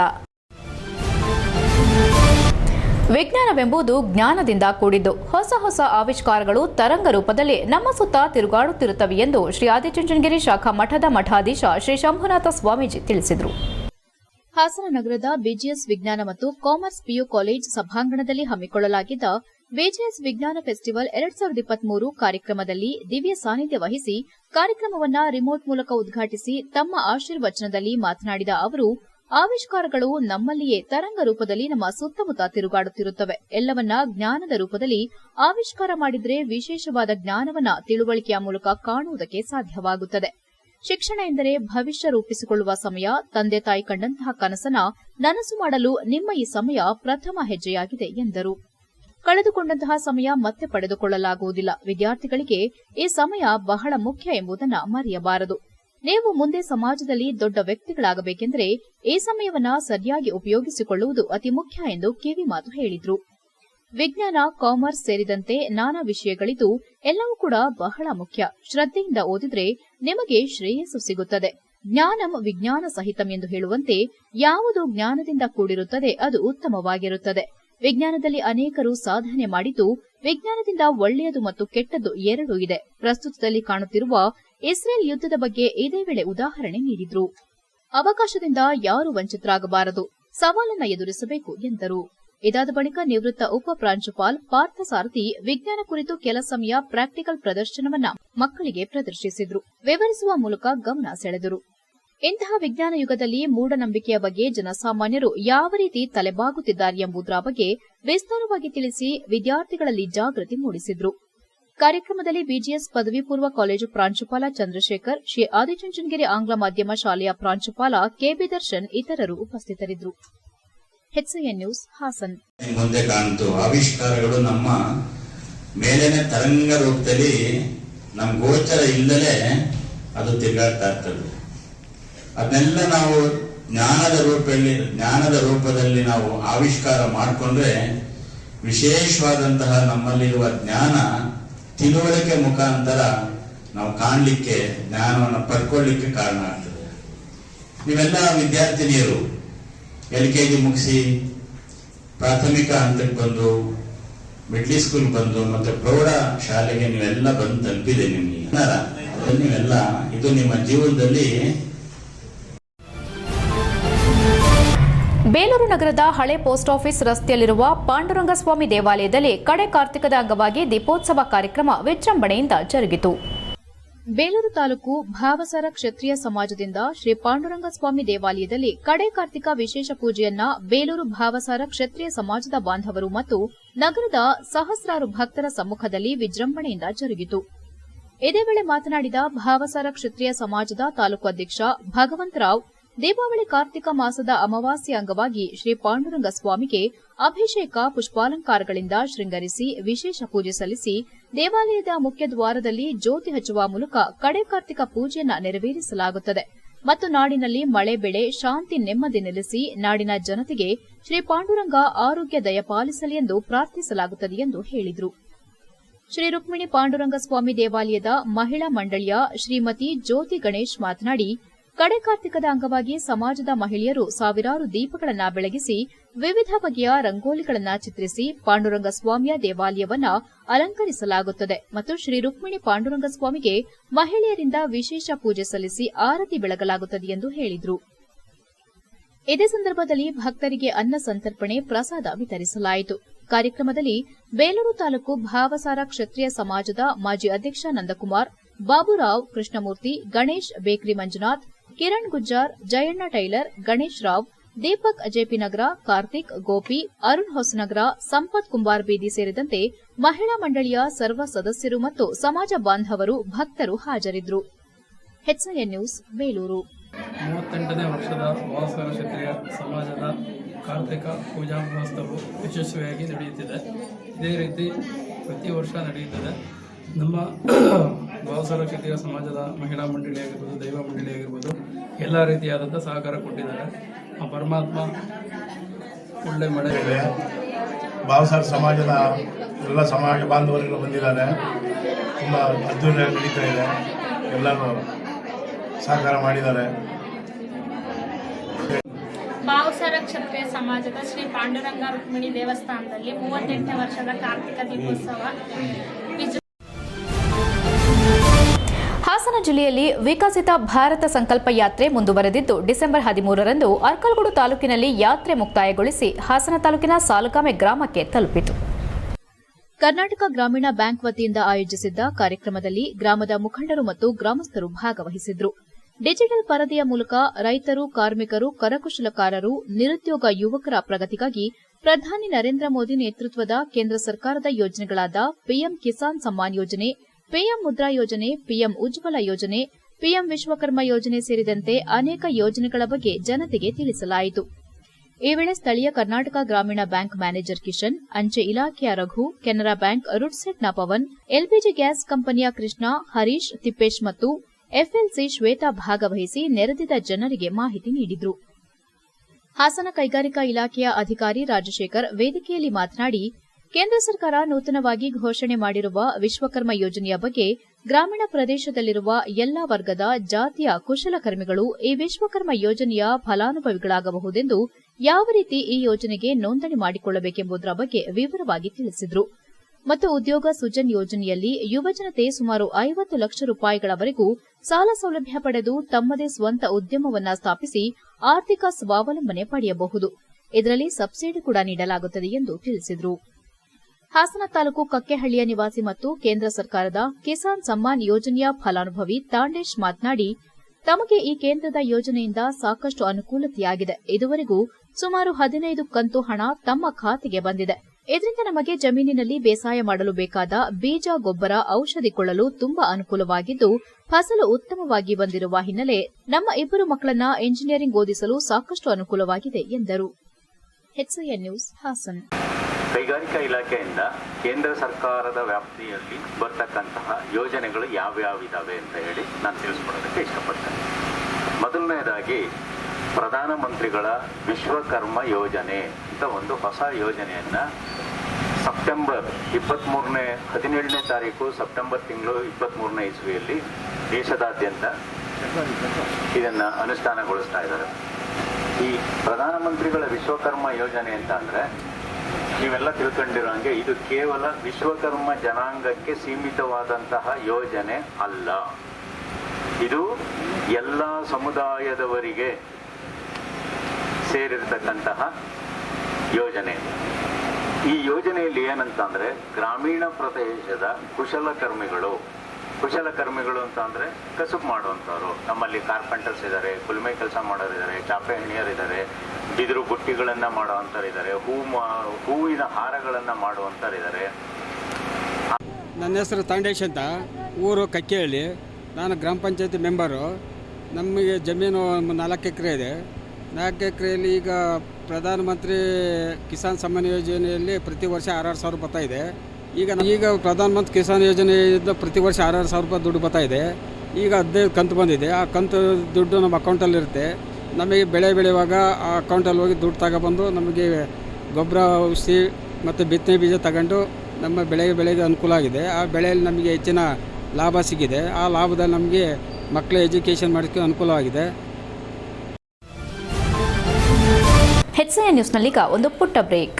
ವಿಜ್ಞಾನವೆಂಬುದು ಜ್ಞಾನದಿಂದ ಕೂಡಿದ್ದು. ಹೊಸ ಹೊಸ ಆವಿಷ್ಕಾರಗಳು ತರಂಗ ರೂಪದಲ್ಲಿ ನಮ್ಮ ಸುತ್ತ ತಿರುಗಾಡುತ್ತಿರುತ್ತವೆ ಎಂದು ಶ್ರೀ ಆದಿಚುಂಚನಗಿರಿ ಶಾಖಾ ಮಠದ ಮಠಾಧೀಶ ಶ್ರೀ ಶಂಭುನಾಥ ಸ್ವಾಮೀಜಿ ತಿಳಿಸಿದರು.
ಹಾಸನ ನಗರದ ಬಿಜಿಎಸ್ ವಿಜ್ಞಾನ ಮತ್ತು ಕಾಮರ್ಸ್ ಪಿಯು ಕಾಲೇಜ್ ಸಭಾಂಗಣದಲ್ಲಿ ಹಮ್ಮಿಕೊಳ್ಳಲಾಗಿದ್ದ ಬಿಜಿಎಸ್ ವಿಜ್ಞಾನ ಫೆಸ್ಟಿವಲ್ ಎರಡ್ ಸಾವಿರದ ಇಪ್ಪತ್ಮೂರು ಕಾರ್ಯಕ್ರಮದಲ್ಲಿ ದಿವ್ಯ ಸಾನ್ನಿಧ್ಯ ವಹಿಸಿ ಕಾರ್ಯಕ್ರಮವನ್ನ ರಿಮೋಟ್ ಮೂಲಕ ಉದ್ಘಾಟಿಸಿ ತಮ್ಮ ಆಶೀರ್ವಚನದಲ್ಲಿ ಮಾತನಾಡಿದ ಅವರು, ಆವಿಷ್ಕಾರಗಳು ನಮ್ಮಲ್ಲಿಯೇ ತರಂಗ ರೂಪದಲ್ಲಿ ನಮ್ಮ ಸುತ್ತಮುತ್ತ ತಿರುಗಾಡುತ್ತಿರುತ್ತವೆ. ಎಲ್ಲವನ್ನ ಜ್ಞಾನದ ರೂಪದಲ್ಲಿ ಆವಿಷ್ಕಾರ ಮಾಡಿದರೆ ವಿಶೇಷವಾದ ಜ್ಞಾನವನ್ನ ತಿಳುವಳಿಕೆಯ ಮೂಲಕ ಕಾಣುವುದಕ್ಕೆ ಸಾಧ್ಯವಾಗುತ್ತದೆ. ಶಿಕ್ಷಣ ಎಂದರೆ ಭವಿಷ್ಯ ರೂಪಿಸಿಕೊಳ್ಳುವ ಸಮಯ, ತಂದೆ ತಾಯಿ ಕಂಡಂತಹ ಕನಸನ್ನ ನನಸು ಮಾಡಲು ನಿಮ್ಮ ಈ ಸಮಯ ಪ್ರಥಮ ಹೆಜ್ಜೆಯಾಗಿದೆ ಎಂದರು. ಕಳೆದುಕೊಂಡಂತಹ ಸಮಯ ಮತ್ತೆ ಪಡೆದುಕೊಳ್ಳಲಾಗುವುದಿಲ್ಲ. ವಿದ್ಯಾರ್ಥಿಗಳಿಗೆ ಈ ಸಮಯ ಬಹಳ ಮುಖ್ಯ ಎಂಬುದನ್ನ ಮರೆಯಬಾರದು. ನೀವು ಮುಂದೆ ಸಮಾಜದಲ್ಲಿ ದೊಡ್ಡ ವ್ಯಕ್ತಿಗಳಾಗಬೇಕೆಂದರೆ ಈ ಸಮಯವನ್ನ ಸರಿಯಾಗಿ ಉಪಯೋಗಿಸಿಕೊಳ್ಳುವುದು ಅತಿ ಮುಖ್ಯ ಎಂದು ಕಿವಿಮಾತು ಹೇಳಿದರು. ವಿಜ್ಞಾನ, ಕಾಮರ್ಸ್ ಸೇರಿದಂತೆ ನಾನಾ ವಿಷಯಗಳಿದ್ದು ಎಲ್ಲವೂ ಕೂಡ ಬಹಳ ಮುಖ್ಯ. ಶ್ರದ್ಧೆಯಿಂದ ಓದಿದ್ರೆ ನಿಮಗೆ ಶ್ರೇಯಸ್ಸು ಸಿಗುತ್ತದೆ. ಜ್ಞಾನಂ ವಿಜ್ಞಾನ ಸಹಿತಂ ಎಂದು ಹೇಳುವಂತೆ ಯಾವುದು ಜ್ಞಾನದಿಂದ ಕೂಡಿರುತ್ತದೆ ಅದು ಉತ್ತಮವಾಗಿರುತ್ತದೆ. ವಿಜ್ಞಾನದಲ್ಲಿ ಅನೇಕರು ಸಾಧನೆ ಮಾಡಿದ್ದು, ವಿಜ್ಞಾನದಿಂದ ಒಳ್ಳೆಯದು ಮತ್ತು ಕೆಟ್ಟದ್ದು ಎರಡೂ ಇದೆ. ಪ್ರಸ್ತುತದಲ್ಲಿ ಕಾಣುತ್ತಿರುವ ಇಸ್ರೇಲ್ ಯುದ್ಧದ ಬಗ್ಗೆ ಇದೇ ವೇಳೆ ಉದಾಹರಣೆ ನೀಡಿದ್ರು. ಅವಕಾಶದಿಂದ ಯಾರು ವಂಚಿತರಾಗಬಾರದು, ಸವಾಲನ್ನು ಎದುರಿಸಬೇಕು ಎಂದರು. ಇದಾದ ಬಳಿಕ ನಿವೃತ್ತ ಉಪ ಪ್ರಾಂಶುಪಾಲ್ ಪಾರ್ಥಸಾರಥಿ ವಿಜ್ಞಾನ ಕುರಿತು ಕೆಲ ಸಮಯ ಪ್ರಾಕ್ಟಿಕಲ್ ಪ್ರದರ್ಶನವನ್ನ ಮಕ್ಕಳಿಗೆ ಪ್ರದರ್ಶಿಸಿದ್ರು. ವಿವರಿಸುವ ಮೂಲಕ ಗಮನ ಸೆಳೆದರು. ಇಂತಹ ವಿಜ್ಞಾನ ಯುಗದಲ್ಲಿ ಮೂಢನಂಬಿಕೆಯ ಬಗ್ಗೆ ಜನಸಾಮಾನ್ಯರು ಯಾವ ರೀತಿ ತಲೆಬಾಗುತ್ತಿದ್ದಾರೆ ಎಂಬುದರ ಬಗ್ಗೆ ವಿಸ್ತಾರವಾಗಿ ತಿಳಿಸಿ ವಿದ್ಯಾರ್ಥಿಗಳಲ್ಲಿ ಜಾಗೃತಿ ಮೂಡಿಸಿದ್ರು. ಕಾರ್ಯಕ್ರಮದಲ್ಲಿ ಬಿಜಿಎಸ್ ಪದವಿ ಪೂರ್ವ ಕಾಲೇಜು ಪ್ರಾಂಶುಪಾಲ ಚಂದ್ರಶೇಖರ್, ಶ್ರೀ ಆದಿಚುಂಚನಗಿರಿ ಆಂಗ್ಲ ಮಾಧ್ಯಮ ಶಾಲೆಯ ಪ್ರಾಂಶುಪಾಲ ಕೆಬಿ ದರ್ಶನ್ ಇತರರು ಉಪಸ್ಥಿತರಿದ್ದರು. ಹಾಸನ್.
ಮುಂದೆ ಕಾಣ್ತು. ಆವಿಷ್ಕಾರಗಳು ನಮ್ಮ ತರಂಗ ರೂಪದಲ್ಲಿ ನಮ್ಮ ಗೋಚರ ಇಲ್ಲದೆ ಅದು ತಿರುಗಾಡ್ತಾ ಇರ್ತದೆ. ಅದನ್ನೆಲ್ಲ ನಾವು ಜ್ಞಾನದ ರೂಪದಲ್ಲಿ ಜ್ಞಾನದ ರೂಪದಲ್ಲಿ ನಾವು ಆವಿಷ್ಕಾರ ಮಾಡಿಕೊಂಡ್ರೆ ವಿಶೇಷವಾದಂತಹ ನಮ್ಮಲ್ಲಿರುವ ಜ್ಞಾನ ತಿಳುವಳಿಕೆ ಮುಖಾಂತರ ನಾವು ಕಾಣಲಿಕ್ಕೆ, ಜ್ಞಾನವನ್ನು ಪಡ್ಕೊಳ್ಳಿಕ್ಕೆ ಕಾರಣ ಆಗ್ತದೆ. ನೀವೆಲ್ಲ ವಿದ್ಯಾರ್ಥಿನಿಯರು ಎಲ್ ಕೆ ಜಿ ಮುಗಿಸಿ, ಪ್ರಾಥಮಿಕ ಹಂತಕ್ಕೆ ಬಂದು, ಮಿಡ್ಲಿ ಸ್ಕೂಲ್ ಬಂದು, ಮತ್ತೆ ಪ್ರೌಢ ಶಾಲೆಗೆ ನೀವೆಲ್ಲ ಬಂದು ತಲುಪಿದೆ ನಿಮ್ಗೆ. ನೀವೆಲ್ಲ, ಇದು ನಿಮ್ಮ ಜೀವನದಲ್ಲಿ
ಬೇಲೂರು ನಗರದ ಹಳೆ ಪೋಸ್ಟ್ ಆಫೀಸ್ ರಸ್ತೆಯಲ್ಲಿರುವ ಪಾಂಡುರಂಗಸ್ವಾಮಿ ದೇವಾಲಯದಲ್ಲಿ ಕಡೆ ಕಾರ್ತಿಕದ ಅಂಗವಾಗಿ ದೀಪೋತ್ಸವ ಕಾರ್ಯಕ್ರಮ ವಿಜೃಂಭಣೆಯಿಂದ ಜರುಗಿತು.
ಬೇಲೂರು ತಾಲೂಕು ಭಾವಸರ ಕ್ಷತ್ರಿಯ ಸಮಾಜದಿಂದ ಶ್ರೀ ಪಾಂಡುರಂಗಸ್ವಾಮಿ ದೇವಾಲಯದಲ್ಲಿ ಕಡೆ ಕಾರ್ತಿಕ ವಿಶೇಷ ಪೂಜೆಯನ್ನ ಬೇಲೂರು ಭಾವಸಾರ ಕ್ಷತ್ರಿಯ ಸಮಾಜದ ಬಾಂಧವರು ಮತ್ತು ನಗರದ ಸಹಸ್ರಾರು ಭಕ್ತರ ಸಮ್ಮುಖದಲ್ಲಿ ವಿಜೃಂಭಣೆಯಿಂದ ಜರುಗಿತು. ಇದೇ ವೇಳೆ ಮಾತನಾಡಿದ ಭಾವಸಾರ ಕ್ಷತ್ರಿಯ ಸಮಾಜದ ತಾಲೂಕು ಅಧ್ಯಕ್ಷ ಭಗವಂತರಾವ್ ದೀಪಾವಳಿ ಕಾರ್ತಿಕ ಮಾಸದ ಅಮಾವಾಸ್ಯೆ ಅಂಗವಾಗಿ ಶ್ರೀ ಪಾಂಡುರಂಗ ಸ್ವಾಮಿಗೆ ಅಭಿಷೇಕ ಪುಷ್ಪಾಲಂಕಾರಗಳಿಂದ ಶೃಂಗರಿಸಿ ವಿಶೇಷ ಪೂಜೆ ಸಲ್ಲಿಸಿ ದೇವಾಲಯದ ಮುಖ್ಯ ದ್ವಾರದಲ್ಲಿ ಜ್ಯೋತಿ ಹಚ್ಚುವ ಮೂಲಕ ಕಡೆ ಕಾರ್ತಿಕ ಪೂಜೆಯನ್ನು ನೆರವೇರಿಸಲಾಗುತ್ತದೆ. ಮತ್ತು ನಾಡಿನಲ್ಲಿ ಮಳೆ, ಬೆಳೆ, ಶಾಂತಿ, ನೆಮ್ಮದಿ ನೆಲೆಸಿ ನಾಡಿನ ಜನತೆಗೆ ಶ್ರೀ ಪಾಂಡುರಂಗ ಆರೋಗ್ಯ ದಯಪಾಲಿಸಲಿ ಎಂದು ಪ್ರಾರ್ಥಿಸಲಾಗುತ್ತದೆ ಎಂದು ಹೇಳಿದರು. ಶ್ರೀ ರುಕ್ಮಿಣಿ ಪಾಂಡುರಂಗ ಸ್ವಾಮಿ ದೇವಾಲಯದ ಮಹಿಳಾ ಮಂಡಳಿಯ ಶ್ರೀಮತಿ ಜ್ಯೋತಿ ಗಣೇಶ್ ಮಾತನಾಡಿ ಕಡೆ ಕಾರ್ತಿಕದ ಅಂಗವಾಗಿ ಸಮಾಜದ ಮಹಿಳೆಯರು ಸಾವಿರಾರು ದೀಪಗಳನ್ನು ಬೆಳಗಿಸಿ, ವಿವಿಧ ಬಗೆಯ ರಂಗೋಲಿಗಳನ್ನು ಚಿತ್ರಿಸಿ ಪಾಂಡುರಂಗ ಸ್ವಾಮಿಯ ದೇವಾಲಯವನ್ನ ಅಲಂಕರಿಸಲಾಗುತ್ತದೆ. ಮತ್ತು ಶ್ರೀ ರುಕ್ಮಿಣಿ ಪಾಂಡುರಂಗ ಸ್ವಾಮಿಗೆ ಮಹಿಳೆಯರಿಂದ ವಿಶೇಷ ಪೂಜೆ ಸಲ್ಲಿಸಿ ಆರತಿ ಬೆಳಗಲಾಗುತ್ತದೆ ಎಂದು ಹೇಳಿದರು. ಇದೇ ಸಂದರ್ಭದಲ್ಲಿ ಭಕ್ತರಿಗೆ ಅನ್ನ ಸಂತರ್ಪಣೆ ಪ್ರಸಾದ ವಿತರಿಸಲಾಯಿತು. ಕಾರ್ಯಕ್ರಮದಲ್ಲಿ ಬೇಲೂರು ತಾಲೂಕು ಭಾವಸಾರ ಕ್ಷತ್ರಿಯ ಸಮಾಜದ ಮಾಜಿ ಅಧ್ಯಕ್ಷ ನಂದಕುಮಾರ್, ಬಾಬುರಾವ್ ಕೃಷ್ಣಮೂರ್ತಿ, ಗಣೇಶ್, ಬೇಕ್ರಿ ಮಂಜುನಾಥ್ ಕಿರಣ್ ಗುಜ್ಜಾರ್, ಜಯಣ್ಣ ಟೈಲರ್, ಗಣೇಶ್ ರಾವ್, ದೀಪಕ್ ಅಜೇಪಿನಗರ ನಗರ, ಕಾರ್ತಿಕ್, ಗೋಪಿ, ಅರುಣ್ ಹೊಸನಗರ, ಸಂಪತ್ ಕುಂಬಾರ್ ಬೀದಿ ಸೇರಿದಂತೆ ಮಹಿಳಾ ಮಂಡಳಿಯ ಸರ್ವ ಸದಸ್ಯರು ಮತ್ತು ಸಮಾಜ ಬಾಂಧವರು ಭಕ್ತರು ಹಾಜರಿದ್ದರು. ನ್ಯೂಸ್, ಬೇಲೂರು.
ಮೂವತ್ತೆಂಟನೇ ವರ್ಷದ ವಾಸರ ಕ್ಷತ್ರಿಯ ಸಮಾಜದ ಕಾರ್ತಿಕ ಪೂಜಾ ಮಹೋತ್ಸವವು ಯಶಸ್ವಿಯಾಗಿ ನಡೆಯುತ್ತಿದೆ. ಇದೇ ರೀತಿ ಪ್ರತಿ ವರ್ಷ ನಡೆಯುತ್ತದೆ. ನಮ್ಮ ಬಾವಸರ ಕ್ಷತ್ರಿಯ ಸಮಾಜದ ಮಹಿಳಾ ಮಂಡಳಿ ಆಗಿರ್ಬೋದು ದೈವ ಮಂಡಳಿ ಆಗಿರ್ಬೋದು ಎಲ್ಲ ರೀತಿಯಾದಂಥ ಸಹಕಾರ ಕೊಟ್ಟಿದ್ದಾರೆ. ಆ ಪರಮಾತ್ಮ ಒಳ್ಳೆ ಮಳೆ
ಭಾವಸಾರ ಸಮಾಜದ ಎಲ್ಲ ಸಮಾಜ ಬಾಂಧವರುಗಳು ಬಂದಿದ್ದಾರೆ. ತುಂಬ ಅದ್ದೂರಿಯಾಗಿ ನಡೀತಾ ಇದೆ. ಎಲ್ಲರೂ ಸಹಕಾರ ಮಾಡಿದ್ದಾರೆ.
ಭಾವಸರ ಕ್ಷತ್ರಿಯ ಸಮಾಜದ ಶ್ರೀ ಪಾಂಡುರಂಗ ರುಕ್ಮಿಣಿ ದೇವಸ್ಥಾನದಲ್ಲಿ ಮೂವತ್ತೆಂಟನೇ ವರ್ಷದ ಕಾರ್ತಿಕ ದೀಪೋತ್ಸವ
ಜಿಲ್ಲೆಯಲ್ಲಿ ವಿಕಸಿತ ಭಾರತ ಸಂಕಲ್ಪ ಯಾತ್ರೆ ಮುಂದುವರೆದಿದ್ದು, ಡಿಸೆಂಬರ್ ಹದಿಮೂರರಂದು ಅರ್ಕಲ್ಗೂಡು ತಾಲೂಕಿನಲ್ಲಿ ಯಾತ್ರೆ ಮುಕ್ತಾಯಗೊಳಿಸಿ ಹಾಸನ ತಾಲೂಕಿನ ಸಾಲುಗಾಮೆ ಗ್ರಾಮಕ್ಕೆ ತಲುಪಿತು.
ಕರ್ನಾಟಕ ಗ್ರಾಮೀಣ ಬ್ಯಾಂಕ್ ವತಿಯಿಂದ ಆಯೋಜಿಸಿದ್ದ ಕಾರ್ಯಕ್ರಮದಲ್ಲಿ ಗ್ರಾಮದ ಮುಖಂಡರು ಮತ್ತು ಗ್ರಾಮಸ್ಥರು ಭಾಗವಹಿಸಿದ್ರು. ಡಿಜಿಟಲ್ ಪರದೆಯ ಮೂಲಕ ರೈತರು, ಕಾರ್ಮಿಕರು, ಕರಕುಶಲಕಾರರು, ನಿರುದ್ಯೋಗ ಯುವಕರ ಪ್ರಗತಿಗಾಗಿ ಪ್ರಧಾನಿ ನರೇಂದ್ರ ಮೋದಿ ನೇತೃತ್ವದ ಕೇಂದ್ರ ಸರ್ಕಾರದ ಯೋಜನೆಗಳಾದ ಪಿಎಂ ಕಿಸಾನ್ ಸಮ್ಮಾನ್ ಯೋಜನೆ ಪಿಎಂ ಮುದ್ರಾ ಯೋಜನೆ, ಪಿಎಂ ಉಜ್ವಲ ಯೋಜನೆ, ಪಿಎಂ ವಿಶ್ವಕರ್ಮ ಯೋಜನೆ ಸೇರಿದಂತೆ ಅನೇಕ ಯೋಜನೆಗಳ ಬಗ್ಗೆ ಜನತೆಗೆ ತಿಳಿಸಲಾಯಿತು. ಈ ವೇಳೆ ಸ್ಥಳೀಯ ಕರ್ನಾಟಕ ಗ್ರಾಮೀಣ ಬ್ಯಾಂಕ್ ಮ್ಯಾನೇಜರ್ ಕಿಶನ್, ಅಂಚೆ ಇಲಾಖೆಯ ರಘು, ಕೆನರಾ ಬ್ಯಾಂಕ್ ರುಡ್ಸೆಟ್ನ ಪವನ್ ಎಲ್ಪಿಜಿ ಗ್ಯಾಸ್ ಕಂಪನಿಯ ಕೃಷ್ಣ, ಹರೀಶ್, ತಿಪ್ಪೇಶ್ ಮತ್ತು ಎಫ್ಎಲ್ಸಿ ಶ್ವೇತಾ ಭಾಗವಹಿಸಿ ನೆರೆದಿದ ಜನರಿಗೆ ಮಾಹಿತಿ ನೀಡಿದರು. ಹಾಸನ ಕೈಗಾರಿಕಾ ಇಲಾಖೆಯ ಅಧಿಕಾರಿ ರಾಜಶೇಖರ್ ವೇದಿಕೆಯಲ್ಲಿ ಮಾತನಾಡಿ ಕೇಂದ್ರ ಸರ್ಕಾರ ನೂತನವಾಗಿ ಘೋಷಣೆ ಮಾಡಿರುವ ವಿಶ್ವಕರ್ಮ ಯೋಜನೆಯ ಬಗ್ಗೆ ಗ್ರಾಮೀಣ ಪ್ರದೇಶದಲ್ಲಿರುವ ಎಲ್ಲಾ ವರ್ಗದ ಜಾತಿಯ ಕುಶಲಕರ್ಮಿಗಳು ಈ ವಿಶ್ವಕರ್ಮ ಯೋಜನೆಯ ಫಲಾನುಭವಿಗಳಾಗಬಹುದೆಂದು ಯಾವ ರೀತಿ ಈ ಯೋಜನೆಗೆ ನೋಂದಣಿ ಮಾಡಿಕೊಳ್ಳಬೇಕೆಂಬುದರ ಬಗ್ಗೆ ವಿವರವಾಗಿ ತಿಳಿಸಿದರು. ಮತ್ತು ಉದ್ಯೋಗ ಸೃಜನ್ ಯೋಜನೆಯಲ್ಲಿ ಯುವಜನತೆ ಸುಮಾರು ಐವತ್ತು ಲಕ್ಷ ರೂಪಾಯಿಗಳವರೆಗೂ ಸಾಲ ಸೌಲಭ್ಯ ಪಡೆದು ತಮ್ಮದೇ ಸ್ವಂತ ಉದ್ಯಮವನ್ನ ಸ್ಥಾಪಿಸಿ ಆರ್ಥಿಕ ಸ್ವಾವಲಂಬನೆ ಪಡೆಯಬಹುದು. ಇದರಲ್ಲಿ ಸಬ್ಸಿಡಿ ಕೂಡ ನೀಡಲಾಗುತ್ತದೆ ಎಂದು ತಿಳಿಸಿದರು. ಹಾಸನ ತಾಲೂಕು ಕಕ್ಕೆಹಳ್ಳಿಯ ನಿವಾಸಿ ಮತ್ತು ಕೇಂದ್ರ ಸರ್ಕಾರದ ಕಿಸಾನ್ ಸಮ್ಮಾನ್ ಯೋಜನೆಯ ಫಲಾನುಭವಿ ತಾಂಡೇಶ್ ಮಾತನಾಡಿ, ತಮಗೆ ಈ ಕೇಂದ್ರದ ಯೋಜನೆಯಿಂದ ಸಾಕಷ್ಟು ಅನುಕೂಲತೆಯಾಗಿದೆ. ಇದುವರೆಗೂ ಸುಮಾರು ಹದಿನೈದು ಕಂತು ಹಣ ತಮ್ಮ ಖಾತೆಗೆ ಬಂದಿದೆ. ಇದರಿಂದ ನಮಗೆ ಜಮೀನಿನಲ್ಲಿ ಬೇಸಾಯ ಮಾಡಲು ಬೇಕಾದ ಬೀಜ, ಗೊಬ್ಬರ, ಔಷಧಿ ಕೊಳ್ಳಲು ತುಂಬಾ ಅನುಕೂಲವಾಗಿದ್ದು, ಫಸಲು ಉತ್ತಮವಾಗಿ ಬಂದಿರುವ ಹಿನ್ನೆಲೆ ನಮ್ಮ ಇಬ್ಬರು ಮಕ್ಕಳನ್ನ ಎಂಜಿನಿಯರಿಂಗ್ ಓದಿಸಲು ಸಾಕಷ್ಟು ಅನುಕೂಲವಾಗಿದೆ ಎಂದರು. ನ್ಯೂಸ್ ಹಾಸನ್.
ಕೈಗಾರಿಕಾ ಇಲಾಖೆಯಿಂದ ಕೇಂದ್ರ ಸರ್ಕಾರದ ವ್ಯಾಪ್ತಿಯಲ್ಲಿ ಬರ್ತಕ್ಕಂತಹ ಯೋಜನೆಗಳು ಯಾವ್ಯಾವಿದಾವೆ ಅಂತ ಹೇಳಿ ನಾನು ತಿಳಿಸ್ಕೊಡೋದಕ್ಕೆ ಇಷ್ಟಪಡ್ತೇನೆ. ಮೊದಲನೇದಾಗಿ ಪ್ರಧಾನಮಂತ್ರಿಗಳ ವಿಶ್ವಕರ್ಮ ಯೋಜನೆ ಅಂತ ಒಂದು ಹೊಸ ಯೋಜನೆಯನ್ನ ಸೆಪ್ಟೆಂಬರ್ ಇಪ್ಪತ್ತ್ಮೂರನೇ ಹದಿನೇಳನೇ ತಾರೀಕು ಸೆಪ್ಟೆಂಬರ್ ತಿಂಗಳು ಇಪ್ಪತ್ತ್ಮೂರನೇ ಇಸ್ವಿಯಲ್ಲಿ ದೇಶದಾದ್ಯಂತ ಇದನ್ನ ಅನುಷ್ಠಾನಗೊಳಿಸ್ತಾ ಇದ್ದಾರೆ. ಈ ಪ್ರಧಾನಮಂತ್ರಿಗಳ ವಿಶ್ವಕರ್ಮ ಯೋಜನೆ ಅಂತ ಅಂದ್ರೆ ನೀವೆಲ್ಲ ತಿಳ್ಕೊಂಡಿರೋ ಹಂಗೆ ಇದು ಕೇವಲ ವಿಶ್ವಕರ್ಮ ಜನಾಂಗಕ್ಕೆ ಸೀಮಿತವಾದಂತಹ ಯೋಜನೆ ಅಲ್ಲ. ಇದು ಎಲ್ಲ ಸಮುದಾಯದವರಿಗೆ ಸೇರಿರ್ತಕ್ಕಂತಹ ಯೋಜನೆ. ಈ ಯೋಜನೆಯಲ್ಲಿ ಏನಂತಂದ್ರೆ ಗ್ರಾಮೀಣ ಪ್ರದೇಶದ ಕುಶಲಕರ್ಮಿಗಳು ಕುಶಲಕರ್ಮಿಗಳು ಅಂತ ಅಂದ್ರೆ ಕಸುಬು ಮಾಡುವಂಥವ್ರು. ನಮ್ಮಲ್ಲಿ ಕಾರ್ಪೆಂಟರ್ಸ್ ಇದ್ದಾರೆ ಕುಲ್ಮೆ ಕೆಲಸ ಮಾಡೋರು ಇದ್ದಾರೆ ಚಾಪೆ ಇದ್ದಾರೆ ಬಿದಿರು ಬುಟ್ಟಿಗಳನ್ನ ಮಾಡುವಂಥವ್ರು ಇದ್ದಾರೆ ಹೂ ಹೂವಿನ ಹಾರಗಳನ್ನ ಮಾಡುವಂಥವ್ರು ಇದ್ದಾರೆ
ನನ್ನ ಹೆಸರು ತಾಂಡೇಶ್ ಅಂತ, ಊರು ಕಕ್ಕೇಹಳ್ಳಿ. ನಾನು ಗ್ರಾಮ ಪಂಚಾಯತಿ ಮೆಂಬರು ನಮಗೆ ಜಮೀನು ನಾಲ್ಕು ಎಕರೆ ಇದೆ. ನಾಲ್ಕು ಎಕರೆಯಲ್ಲಿ ಈಗ ಪ್ರಧಾನಮಂತ್ರಿ ಕಿಸಾನ್ ಸಮ್ಮಾನ್ ಯೋಜನೆಯಲ್ಲಿ ಪ್ರತಿ ವರ್ಷ ಆರಾರು ಸಾವಿರ ಬರ್ತಾ ಇದೆ ಈಗ ಪ್ರಧಾನ ಮಂತ್ರಿ ಕಿಸಾನ್ ಯೋಜನೆಯಿಂದ ಪ್ರತಿ ವರ್ಷ ಆರಾರು ಸಾವಿರ ರೂಪಾಯಿ ದುಡ್ಡು ಬರ್ತಾ ಇದೆ. ಈಗ ಅದೇ ಕಂತು ಬಂದಿದೆ. ಆ ಕಂತು ದುಡ್ಡು ನಮ್ಮ ಅಕೌಂಟಲ್ಲಿರುತ್ತೆ ನಮಗೆ ಬೆಳೆ ಬೆಳೆಯುವಾಗ ಆ ಅಕೌಂಟಲ್ಲಿ ಹೋಗಿ ದುಡ್ಡು ತಗೊಬಂದು ನಮಗೆ ಗೊಬ್ಬರ ಔಷಧಿ ಮತ್ತು ಬಿತ್ತನೆ ಬೀಜ ತಗೊಂಡು ನಮ್ಮ ಬೆಳೆಗೆ ಬೆಳೆಗೆ ಅನುಕೂಲ ಆಗಿದೆ. ಆ ಬೆಳೆಯಲ್ಲಿ ನಮಗೆ ಹೆಚ್ಚಿನ ಲಾಭ ಸಿಗಿದೆ ಆ ಲಾಭದಲ್ಲಿ ನಮಗೆ ಮಕ್ಕಳ ಎಜುಕೇಷನ್ ಮಾಡೋಕ್ಕೆ ಅನುಕೂಲವಾಗಿದೆ
ಹೆಚ್ಸೆ ನ್ಯೂಸ್ನಲ್ಲಿ ಈಗ ಒಂದು ಪುಟ್ಟ ಬ್ರೇಕ್.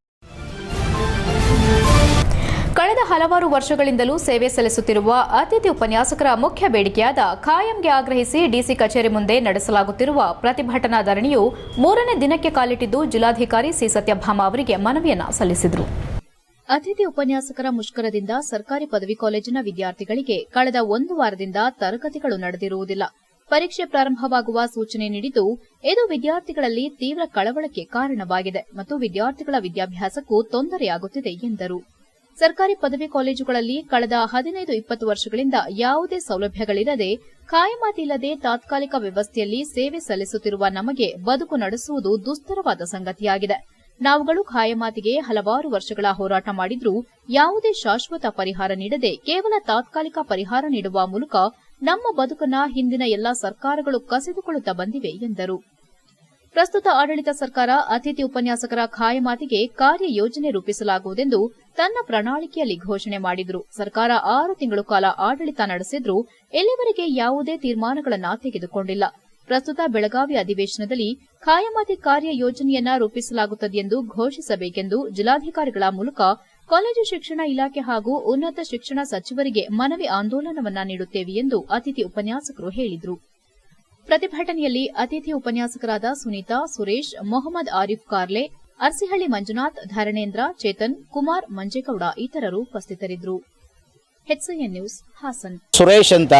ಹಲವಾರು ವರ್ಷಗಳಿಂದಲೂ ಸೇವೆ ಸಲ್ಲಿಸುತ್ತಿರುವ ಅತಿಥಿ ಉಪನ್ಯಾಸಕರ ಮುಖ್ಯ ಬೇಡಿಕೆಯಾದ ಖಾಯಂಗೆ ಆಗ್ರಹಿಸಿ ಡಿಸಿ ಕಚೇರಿ ಮುಂದೆ ನಡೆಸಲಾಗುತ್ತಿರುವ ಪ್ರತಿಭಟನಾ ಧರಣಿಯು ಮೂರನೇ ದಿನಕ್ಕೆ ಕಾಲಿಟ್ಟಿದ್ದು ಜಿಲ್ಲಾಧಿಕಾರಿ ಸಿ ಸತ್ಯಭಾಮ ಅವರಿಗೆ ಮನವಿಯನ್ನ ಸಲ್ಲಿಸಿದರು.
ಅತಿಥಿ ಉಪನ್ಯಾಸಕರ ಮುಷ್ಕರದಿಂದ ಸರ್ಕಾರಿ ಪದವಿ ಕಾಲೇಜಿನ ವಿದ್ಯಾರ್ಥಿಗಳಿಗೆ ಕಳೆದ ಒಂದು ವಾರದಿಂದ ತರಗತಿಗಳು ನಡೆದಿರುವುದಿಲ್ಲ. ಪರೀಕ್ಷೆ ಪ್ರಾರಂಭವಾಗುವ ಸೂಚನೆ ನೀಡಿದ್ದು, ಇದು ವಿದ್ಯಾರ್ಥಿಗಳಲ್ಲಿ ತೀವ್ರ ಕಳವಳಕ್ಕೆ ಕಾರಣವಾಗಿದೆ ಮತ್ತು ವಿದ್ಯಾರ್ಥಿಗಳ ವಿದ್ಯಾಭ್ಯಾಸಕ್ಕೂ ತೊಂದರೆಯಾಗುತ್ತಿದೆ ಎಂದರು. ಸರ್ಕಾರಿ ಪದವಿ ಕಾಲೇಜುಗಳಲ್ಲಿ ಕಳೆದ ಹದಿನೈದು ಇಪ್ಪತ್ತು ವರ್ಷಗಳಿಂದ ಯಾವುದೇ ಸೌಲಭ್ಯಗಳಿರದೆ ಕಾಯಮಾತಿಲ್ಲದೆ ತಾತ್ಕಾಲಿಕ ವ್ಯವಸ್ಥೆಯಲ್ಲಿ ಸೇವೆ ಸಲ್ಲಿಸುತ್ತಿರುವ ನಮಗೆ ಬದುಕು ನಡೆಸುವುದು ದುಸ್ತರವಾದ ಸಂಗತಿಯಾಗಿದೆ. ನಾವುಗಳು ಖಾಯಮಾತಿಗೆ ಹಲವಾರು ವರ್ಷಗಳ ಹೋರಾಟ ಮಾಡಿದ್ರೂ ಯಾವುದೇ ಶಾಶ್ವತ ಪರಿಹಾರ ನೀಡದೆ ಕೇವಲ ತಾತ್ಕಾಲಿಕ ಪರಿಹಾರ ನೀಡುವ ಮೂಲಕ ನಮ್ಮ ಬದುಕನ್ನ ಹಿಂದಿನ ಎಲ್ಲಾ ಸರ್ಕಾರಗಳು ಕಸಿದುಕೊಳ್ಳುತ್ತಾ ಬಂದಿವೆ ಎಂದರು. ಪ್ರಸ್ತುತ ಆಡಳಿತ ಸರ್ಕಾರ ಅತಿಥಿ ಉಪನ್ಯಾಸಕರ ಖಾಯಮಾತಿಗೆ ಕಾರ್ಯಯೋಜನೆ ರೂಪಿಸಲಾಗುವುದೆಂದು ತನ್ನ ಪ್ರಣಾಳಿಕೆಯಲ್ಲಿ ಘೋಷಣೆ ಮಾಡಿದ್ರು. ಸರ್ಕಾರ ಆರು ತಿಂಗಳು ಕಾಲ ಆಡಳಿತ ನಡೆಸಿದ್ರು ಎಲ್ಲಿವರೆಗೆ ಯಾವುದೇ ತೀರ್ಮಾನಗಳನ್ನ ತೆಗೆದುಕೊಂಡಿಲ್ಲ. ಪ್ರಸ್ತುತ ಬೆಳಗಾವಿ ಅಧಿವೇಶನದಲ್ಲಿ ಖಾಯಮಾತಿ ಕಾರ್ಯ ಯೋಜನೆಯನ್ನ ರೂಪಿಸಲಾಗುತ್ತದೆಂದು ಘೋಷಿಸಬೇಕೆಂದು ಜಿಲ್ಲಾಧಿಕಾರಿಗಳ ಮೂಲಕ ಕಾಲೇಜು ಶಿಕ್ಷಣ ಇಲಾಖೆ ಹಾಗೂ ಉನ್ನತ ಶಿಕ್ಷಣ ಸಚಿವರಿಗೆ ಮನವಿ ಆಂದೋಲನವನ್ನ ನೀಡುತ್ತೇವೆ ಎಂದು ಅತಿಥಿ ಉಪನ್ಯಾಸಕರು ಹೇಳಿದರು. ಪ್ರತಿಭಟನೆಯಲ್ಲಿ ಅತಿಥಿ ಉಪನ್ಯಾಸಕರಾದ ಸುನೀತಾ, ಸುರೇಶ್, ಮೊಹಮ್ಮದ್ ಆರಿಫ್ ಕಾರ್ಲೆ ಅರ್ಸಿಹಳ್ಳಿ ಮಂಜುನಾಥ್, ಧರಣೇಂದ್ರ, ಚೇತನ್, ಕುಮಾರ್ ಮಂಜೇಗೌಡ ಇತರರು ಉಪಸ್ಥಿತರಿದ್ದರು. ನ್ಯೂಸ್, ಹಾಸನ್.
ಸುರೇಶ್ ಅಂತ